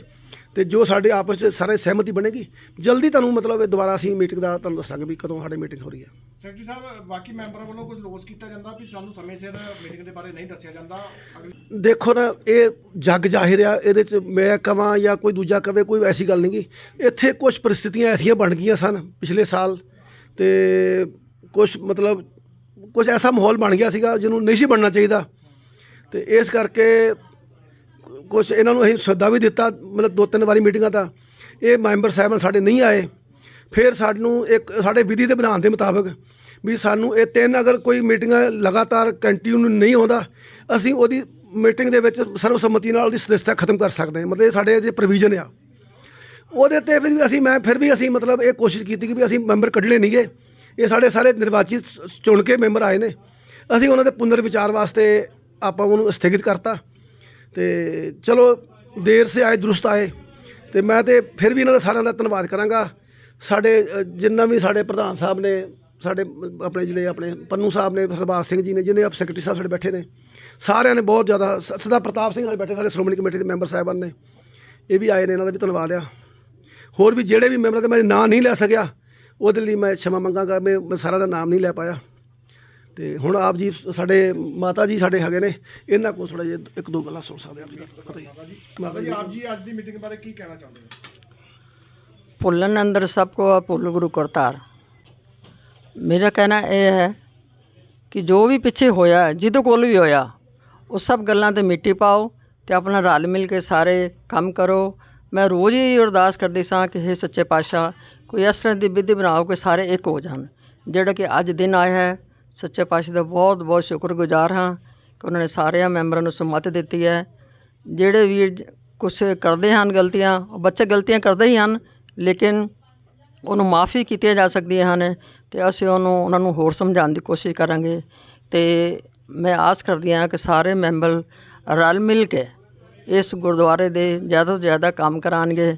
ਤੇ ਜੋ ਸਾਡੇ ਆਪਸ 'ਚ ਸਾਰੇ ਸਹਿਮਤੀ ਬਣੇਗੀ ਜਲਦੀ ਤੁਹਾਨੂੰ ਮਤਲਬ ਇਹ ਦੁਬਾਰਾ ਅਸੀਂ ਮੀਟਿੰਗ ਦਾ ਤੁਹਾਨੂੰ ਦੱਸਾਂਗੇ ਵੀ ਕਦੋਂ ਸਾਡੀ ਮੀਟਿੰਗ ਹੋ ਰਹੀ ਹੈ।
ਸੈਕਟਰੀ ਸਾਹਿਬ ਬਾਕੀ ਮੈਂਬਰਾਂ ਵੱਲੋਂ ਕੁਝ ਲੋਸ ਕੀਤਾ ਜਾਂਦਾ ਵੀ ਸਾਨੂੰ ਸਮੇਂ ਸਿਰ ਮੀਟਿੰਗ ਦੇ ਬਾਰੇ ਨਹੀਂ ਦੱਸਿਆ ਜਾਂਦਾ।
ਦੇਖੋ ਨਾ ਇਹ ਜੱਗ ਜ਼ਾਹਿਰ ਆ ਇਹਦੇ ਚ ਮੈਂ ਕਵਾਂ ਜਾਂ ਕੋਈ ਦੂਜਾ ਕਵੇ ਕੋਈ ਐਸੀ ਗੱਲ ਨਹੀਂ ਗੀ। ਇੱਥੇ ਕੁਝ ਪਰਿਸਥਿਤੀਆਂ ਐਸੀਆਂ ਬਣ ਗਈਆਂ ਸਨ ਪਿਛਲੇ ਸਾਲ ਤੇ ਕੁਝ ਮਤਲਬ ਕੁਝ ਐਸਾ ਮਾਹੌਲ ਬਣ ਗਿਆ ਸੀਗਾ ਜਿਹਨੂੰ ਨਹੀਂ ਸੀ ਬਣਨਾ ਚਾਹੀਦਾ। ਤੇ ਇਸ ਕਰਕੇ ਕੁਝ ਇਹਨਾਂ ਨੂੰ ਅਸੀਂ ਸੱਦਾ ਵੀ ਦਿੱਤਾ, ਮਤਲਬ ਦੋ ਤਿੰਨ ਵਾਰੀ ਮੀਟਿੰਗਾਂ ਤਾਂ। ਇਹ ਮੈਂਬਰ ਸਾਹਿਬਾਨ ਸਾਡੇ ਨਹੀਂ ਆਏ। ਫਿਰ ਸਾਨੂੰ ਇੱਕ, ਸਾਡੇ ਵਿਧੀ ਦੇ ਵਿਧਾਨ ਦੇ ਮੁਤਾਬਕ ਵੀ ਸਾਨੂੰ ਇਹ ਤਿੰਨ ਅਗਰ ਕੋਈ ਮੀਟਿੰਗਾਂ ਲਗਾਤਾਰ ਕੰਟੀਨਿਊ ਨਹੀਂ ਆਉਂਦਾ, ਅਸੀਂ ਉਹਦੀ ਮੀਟਿੰਗ ਦੇ ਵਿੱਚ ਸਰਵਸੰਮਤੀ ਨਾਲ ਉਹਦੀ ਸਦੱਸਤਾ ਖਤਮ ਕਰ ਸਕਦੇ ਹਾਂ। ਮਤਲਬ ਇਹ ਸਾਡੇ ਜੇ ਪ੍ਰੋਵੀਜ਼ਨ ਆ। ਉਹਦੇ ਤੇ ਫਿਰ ਵੀ ਅਸੀਂ, ਮੈਂ ਫਿਰ ਵੀ ਅਸੀਂ ਮਤਲਬ ਇਹ ਕੋਸ਼ਿਸ਼ ਕੀਤੀ ਕਿ ਵੀ ਅਸੀਂ ਮੈਂਬਰ ਕੱਢਣੇ ਨਹੀਂਗੇ। ਇਹ ਸਾਡੇ ਸਾਰੇ ਨਿਰਵਾਚਿਤ ਚੁਣ ਕੇ ਮੈਂਬਰ ਆਏ ਨੇ। ਅਸੀਂ ਉਹਨਾਂ ਦੇ ਪੁਨਰ ਵਿਚਾਰ ਵਾਸਤੇ ਆਪਾਂ ਉਹਨੂੰ ਸਥਗਿਤ ਕਰਤਾ। ਤੇ ਚਲੋ ਦੇਰ ਸੇ ਆਏ, ਦਰੁਸਤ ਆਏ। ਤੇ ਮੈਂ ਤੇ ਫਿਰ ਵੀ ਇਹਨਾਂ ਦਾ ਸਾਰਿਆਂ ਦਾ ਧੰਨਵਾਦ ਕਰਾਂਗਾ। ਸਾਡੇ ਜਿੰਨਾ ਵੀ ਸਾਡੇ ਪ੍ਰਧਾਨ ਸਾਹਿਬ ਨੇ, ਸਾਡੇ ਆਪਣੇ ਜਿਹੜੇ ਆਪਣੇ ਪੰਨੂ ਸਾਹਿਬ ਨੇ ਸਰਬਾਸ ਸਿੰਘ ਜੀ ਨੇ ਜਿਹਨੇ ਆਪ ਸੈਕਟਰੀ ਸਾਹਿਬ ਸਾਡੇ ਬੈਠੇ ਨੇ, ਸਾਰਿਆਂ ਨੇ ਬਹੁਤ ਜ਼ਿਆਦਾ ਸਦਾ ਪ੍ਰਤਾਪ ਸਿੰਘ ਸਾਡੇ ਬੈਠੇ, ਸਾਡੇ ਸ਼੍ਰੋਮਣੀ ਕਮੇਟੀ ਦੇ ਮੈਂਬਰ ਸਾਹਿਬਾਨ ਨੇ। ਇਹ ਵੀ ਆਏ ਨੇ, ਇਹਨਾਂ ਦਾ ਵੀ ਧੰਨਵਾਦ ਆ। ਹੋਰ ਵੀ ਜਿਹੜੇ ਵੀ ਮੈਂਬਰ ਤੇ ਮੈਂ ਨਾਂ ਨਹੀਂ ਲੈ ਸਕਿਆ, ਉਹਦੇ ਲਈ ਮੈਂ ਸ਼ਮਾ ਮੰਗਾਗਾ ਮੈਂ ਸਾਰਿਆਂ ਦਾ ਨਾਮ ਨਹੀਂ ਲੈ ਪਾਇਆ। ਤੇ ਹੁਣ ਆਪ ਜੀ ਸਾਡੇ ਮਾਤਾ ਜੀ ਸਾਡੇ ਹੈਗੇ ਨੇ ਇਹਨਾਂ ਕੋਲ ਥੋੜਾ ਜਿਹਾ ਇੱਕ ਦੋ ਗੱਲਾਂ ਸੁਣ ਸਕਦੇ ਆਪ ਜੀ। ਪਤਾ ਹੀ ਮਾਤਾ ਜੀ
ਆਪ ਜੀ ਅੱਜ ਦੀ ਮੀਟਿੰਗ ਬਾਰੇ ਕੀ ਕਹਿਣਾ ਚਾਹੁੰਦੇ ਹੋ?
ਭੁੱਲਣ ਅੰਦਰ ਸਭ ਕੋ ਭੁੱਲ ਗੁਰੂ ਕਰਤਾਰ। ਮੇਰਾ ਕਹਿਣਾ ਇਹ ਹੈ ਕਿ ਜੋ ਵੀ ਪਿੱਛੇ ਹੋਇਆ ਜਿਹਦੇ ਕੋਲ ਵੀ ਹੋਇਆ ਉਹ ਸਭ ਗੱਲਾਂ ਤੇ ਮਿੱਟੀ ਪਾਓ ਤੇ ਆਪਣਾ ਰਲ ਮਿਲ ਕੇ ਸਾਰੇ ਕੰਮ ਕਰੋ। ਮੈਂ ਰੋਜ਼ ਹੀ ਅਰਦਾਸ ਕਰਦੀ ਸਾਂ ਕਿ ਇਹ ਸੱਚੇ ਪਾਤਸ਼ਾਹ ਕੋਈ ਇਸ ਤਰ੍ਹਾਂ ਦੀ ਵਿਧੀ ਬਣਾਓ ਕਿ ਸਾਰੇ ਇੱਕ ਹੋ ਜਾਣ ਜਿਹੜਾ ਕਿ ਅੱਜ ਦਿਨ ਆਇਆ ਹੈ ਸੱਚੇ ਪਾਤਸ਼ਾਹ ਦਾ ਬਹੁਤ ਬਹੁਤ ਸ਼ੁਕਰਗੁਜ਼ਾਰ ਹਾਂ ਕਿ ਉਹਨਾਂ ਨੇ ਸਾਰਿਆਂ ਮੈਂਬਰਾਂ ਨੂੰ ਸੁਮਤ ਦਿੱਤੀ ਹੈ। ਜਿਹੜੇ ਵੀਰ ਕੁਝ ਕਰਦੇ ਹਨ ਗਲਤੀਆਂ, ਉਹ ਬੱਚੇ ਗਲਤੀਆਂ ਕਰਦੇ ਹੀ ਹਨ, ਲੇਕਿਨ ਉਹਨੂੰ ਮਾਫੀ ਕੀਤੀਆਂ ਜਾ ਸਕਦੀਆਂ ਹਨ ਤੇ ਅਸੀਂ ਉਹਨੂੰ, ਉਹਨਾਂ ਨੂੰ ਹੋਰ ਸਮਝਾਉਣ ਦੀ ਕੋਸ਼ਿਸ਼ ਕਰਾਂਗੇ। ਤੇ ਮੈਂ ਆਸ ਕਰਦੀ ਹਾਂ ਕਿ ਸਾਰੇ ਮੈਂਬਰ ਰਲ ਮਿਲ ਕੇ ਇਸ ਗੁਰਦੁਆਰੇ ਦੇ ਜ਼ਿਆਦਾ ਤੋਂ ਜ਼ਿਆਦਾ ਕੰਮ ਕਰਾਉਣਗੇ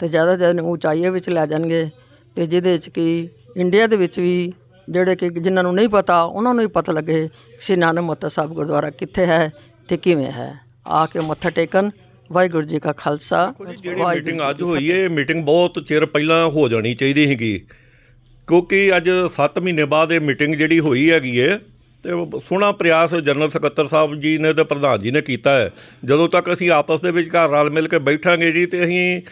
ਤੇ ਜ਼ਿਆਦਾ ਤੋਂ ਜ਼ਿਆਦਾ ਉਚਾਈਆਂ ਵਿੱਚ ਲੈ ਜਾਣਗੇ ਤੇ ਜਿਹਦੇ ਵਿੱਚ ਕਿ ਇੰਡੀਆ ਦੇ ਵਿੱਚ ਵੀ ਜਿਹੜੇ ਕਿ ਜਿਨ੍ਹਾਂ ਨੂੰ ਨਹੀਂ ਪਤਾ ਉਹਨਾਂ ਨੂੰ ਹੀ ਪਤਾ ਲੱਗੇ ਸ਼੍ਰੀ ਨਾਨਕ ਮੱਤਾ ਸਾਹਿਬ ਗੁਰਦੁਆਰਾ ਕਿੱਥੇ ਹੈ ਤੇ ਕਿਵੇਂ ਹੈ। ਆ ਕੇ ਮੱਥਾ ਟੇਕਣ। ਵਾਹਿਗੁਰੂ ਜੀ ਕਾ ਖਾਲਸਾ।
ਜਿਹੜੀ ਮੀਟਿੰਗ ਅੱਜ ਹੋਈ ਹੈ ਇਹ ਮੀਟਿੰਗ ਬਹੁਤ ਚਿਰ ਪਹਿਲਾਂ ਹੋ ਜਾਣੀ ਚਾਹੀਦੀ ਸੀਗੀ। ਕਿਉਂਕਿ ਅੱਜ 7 ਮਹੀਨੇ ਬਾਅਦ ਇਹ ਮੀਟਿੰਗ ਜਿਹੜੀ ਹੋਈ ਹੈਗੀ ਹੈ ਤੇ ਸੋਹਣਾ ਪ੍ਰਯਾਸ ਜਨਰਲ ਸਕੱਤਰ ਸਾਹਿਬ ਜੀ ਨੇ ਤੇ ਪ੍ਰਧਾਨ ਜੀ ਨੇ ਕੀਤਾ ਹੈ। ਜਦੋਂ ਤੱਕ ਅਸੀਂ ਆਪਸ ਦੇ ਵਿੱਚ ਘਰ ਰਲ ਮਿਲ ਕੇ ਬੈਠਾਂਗੇ ਜੀ ਤੇ ਅਸੀਂ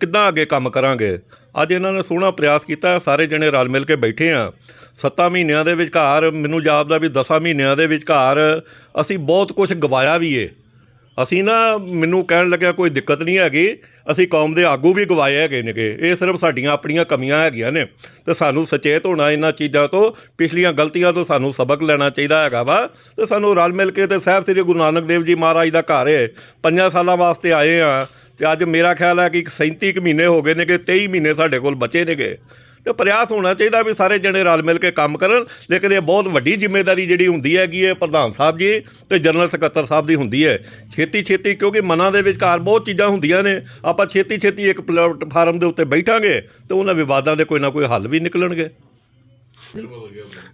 ਕਿੱਦਾਂ ਅੱਗੇ ਕੰਮ ਕਰਾਂਗੇ? ਅੱਜ ਇਹਨਾਂ ਨੇ ਸੋਹਣਾ ਪ੍ਰਯਾਸ ਕੀਤਾ ਸਾਰੇ ਜਣੇ ਰਲ ਮਿਲ ਕੇ ਬੈਠੇ ਆ ਸੱਤਾਂ ਮਹੀਨਿਆਂ ਦੇ ਵਿਚਕਾਰ ਮੈਨੂੰ ਜਾਪਦਾ ਵੀ 10 ਮਹੀਨਿਆਂ ਦੇ ਵਿਚਕਾਰ ਅਸੀਂ ਬਹੁਤ ਕੁਝ ਗਵਾਇਆ ਵੀ ਏ। ਅਸੀਂ ਨਾ, ਮੈਨੂੰ ਕਹਿਣ ਲੱਗਿਆ ਕੋਈ ਦਿੱਕਤ ਨਹੀਂ ਹੈਗੀ। ਅਸੀਂ ਕੌਮ ਦੇ ਆਗੂ ਵੀ ਗਵਾਏ ਹੈਗੇ ਨੇਗੇ। ਇਹ ਸਿਰਫ ਸਾਡੀਆਂ ਆਪਣੀਆਂ ਕਮੀਆਂ ਹੈਗੀਆਂ ਨੇ। ਤੇ ਸਾਨੂੰ ਸੁਚੇਤ ਹੋਣਾ ਇਹਨਾਂ ਚੀਜ਼ਾਂ ਤੋਂ, ਪਿਛਲੀਆਂ ਗਲਤੀਆਂ ਤੋਂ ਸਾਨੂੰ ਸਬਕ ਲੈਣਾ ਚਾਹੀਦਾ ਹੈਗਾ ਵਾ। ਤੇ ਸਾਨੂੰ ਰਲ ਮਿਲ ਕੇ ਤੇ ਸਾਹਿਬ ਸ੍ਰੀ ਗੁਰੂ ਨਾਨਕ ਦੇਵ ਜੀ ਮਹਾਰਾਜ ਦਾ ਘਰ ਹੈ। ਪੰਜਾਂ ਸਾਲਾਂ ਵਾਸਤੇ ਆਏ ਆ। ਤੇ ਅੱਜ ਮੇਰਾ ਖਿਆਲ ਹੈ ਕਿ 37 ਕੁ ਮਹੀਨੇ ਹੋ ਗਏ ਨੇਗੇ 23 ਮਹੀਨੇ ਸਾਡੇ ਕੋਲ ਬਚੇ ਨੇਗੇ। ਤੇ ਪ੍ਰਯਾਸ ਹੋਣਾ ਚਾਹੀਦਾ ਵੀ ਸਾਰੇ ਜਣੇ ਰਲ ਮਿਲ ਕੇ ਕੰਮ ਕਰਨ, ਲੇਕਿਨ ਇਹ ਬਹੁਤ ਵੱਡੀ ਜ਼ਿੰਮੇਵਾਰੀ ਜਿਹੜੀ ਹੁੰਦੀ ਹੈਗੀ ਹੈ ਪ੍ਰਧਾਨ ਸਾਹਿਬ ਜੀ ਤੇ ਜਨਰਲ ਸਕੱਤਰ ਸਾਹਿਬ ਦੀ ਹੁੰਦੀ ਹੈ। ਛੇਤੀ ਛੇਤੀ ਕਿਉਂਕਿ ਮਨਾਂ ਦੇ ਵਿਚਕਾਰ ਬਹੁਤ ਚੀਜ਼ਾਂ ਹੁੰਦੀਆਂ ਨੇ, ਆਪਾਂ ਛੇਤੀ ਛੇਤੀ ਇੱਕ ਪਲੇਟਫਾਰਮ ਦੇ ਉੱਤੇ ਬੈਠਾਂਗੇ ਤੇ ਉਹਨਾਂ ਵਿਵਾਦਾਂ ਦੇ ਕੋਈ ਨਾ ਕੋਈ ਹੱਲ ਵੀ ਨਿਕਲਣਗੇ।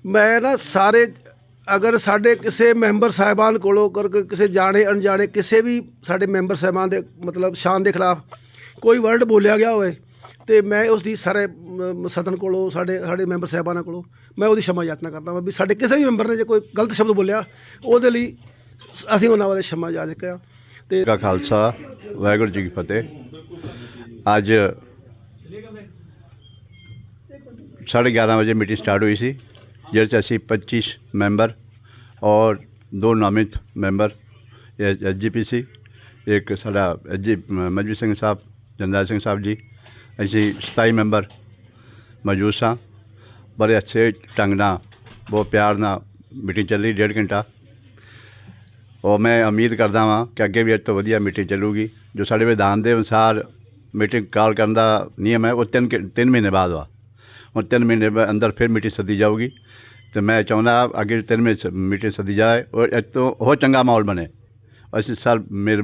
ਮੈਂ ਨਾ ਸਾਰੇ, ਅਗਰ ਸਾਡੇ ਕਿਸੇ ਮੈਂਬਰ ਸਾਹਿਬਾਨ ਕੋਲੋਂ ਕਰਕੇ ਕਿਸੇ ਜਾਣੇ, ਅਣਜਾਣੇ ਕਿਸੇ ਵੀ ਸਾਡੇ ਮੈਂਬਰ ਸਾਹਿਬਾਨ ਦੇ ਮਤਲਬ ਸ਼ਾਨ ਦੇ ਖਿਲਾਫ ਕੋਈ ਵਰਡ ਬੋਲਿਆ ਗਿਆ ਹੋਵੇ ਤੇ ਮੈਂ ਉਸ ਦੀ ਸਾਰੇ ਸਦਨ ਕੋਲੋਂ, ਸਾਡੇ ਸਾਡੇ ਮੈਂਬਰ ਸਹਿਬਾਨਾਂ ਕੋਲੋਂ, ਮੈਂ ਉਹਦੀ ਸ਼ਮਾ ਯਾਚਨਾ ਕਰਦਾ ਹਾਂ ਵੀ ਸਾਡੇ ਕਿਸੇ ਵੀ ਮੈਂਬਰ ਨੇ ਜੇ ਕੋਈ ਗਲਤ ਸ਼ਬਦ ਬੋਲਿਆ, ਉਹਦੇ ਲਈ ਅਸੀਂ ਉਹਨਾਂ ਬਾਰੇ ਸ਼ਮਾ ਯਾਚਕਿਆ ਤੇ
ਕਾ ਖਾਲਸਾ, ਵਾਹਿਗੁਰੂ ਜੀ ਕੀ ਫਤਿਹ। ਅੱਜ ਸਾਢੇ 11 ਵਜੇ ਮੀਟਿੰਗ ਸਟਾਰਟ ਹੋਈ ਸੀ ਜਿਸ ਚ ਅਸੀਂ 25 ਮੈਂਬਰ ਔਰ ਦੋ ਨਾਮਿਤ ਮੈਂਬਰ ਐਸਜੀਪੀਸੀ ਇੱਕ ਸਾਡਾ ਐਸਜੀ ਮਜਵੀ ਸਿੰਘ ਸਾਹਿਬ ਜੰਦਾ ਸਿੰਘ ਸਾਹਿਬ ਜੀ ਅਸੀਂ 27 ਮੈਂਬਰ ਮੌਜੂਦ ਸਾਂ। ਬੜੇ ਅੱਛੇ ਢੰਗ ਨਾਲ ਬਹੁਤ ਪਿਆਰ ਨਾਲ ਮੀਟਿੰਗ ਚੱਲੀ ਡੇਢ ਘੰਟਾ। ਔਰ ਮੈਂ ਉਮੀਦ ਕਰਦਾ ਹਾਂ ਕਿ ਅੱਗੇ ਵੀ ਇਸ ਤੋਂ ਵਧੀਆ ਮੀਟਿੰਗ ਚੱਲੂਗੀ ਜੋ ਸਾਡੇ ਵਿਧਾਨ ਦੇ ਅਨੁਸਾਰ ਮੀਟਿੰਗ ਕਾਲ ਕਰਨ ਦਾ ਨਿਯਮ ਹੈ ਉਹ ਤਿੰਨ ਘੰ- ਤਿੰਨ ਮਹੀਨੇ ਬਾਅਦ ਵਾ। ਹੁਣ ਤਿੰਨ ਮਹੀਨੇ ਅੰਦਰ ਫਿਰ ਮੀਟਿੰਗ ਸੱਦੀ ਜਾਊਗੀ। ਤੇ ਮੈਂ ਚਾਹੁੰਦਾ ਅੱਗੇ ਤਿੰਨ ਮਹੀਨੇ ਮੀਟਿੰਗ ਸੱਦੀ ਜਾਏ ਔਰ ਇਸ ਤੋਂ ਹੋਰ ਚੰਗਾ ਮਾਹੌਲ ਬਣੇ। ਅਸੀਂ ਸਰ ਮਿਲ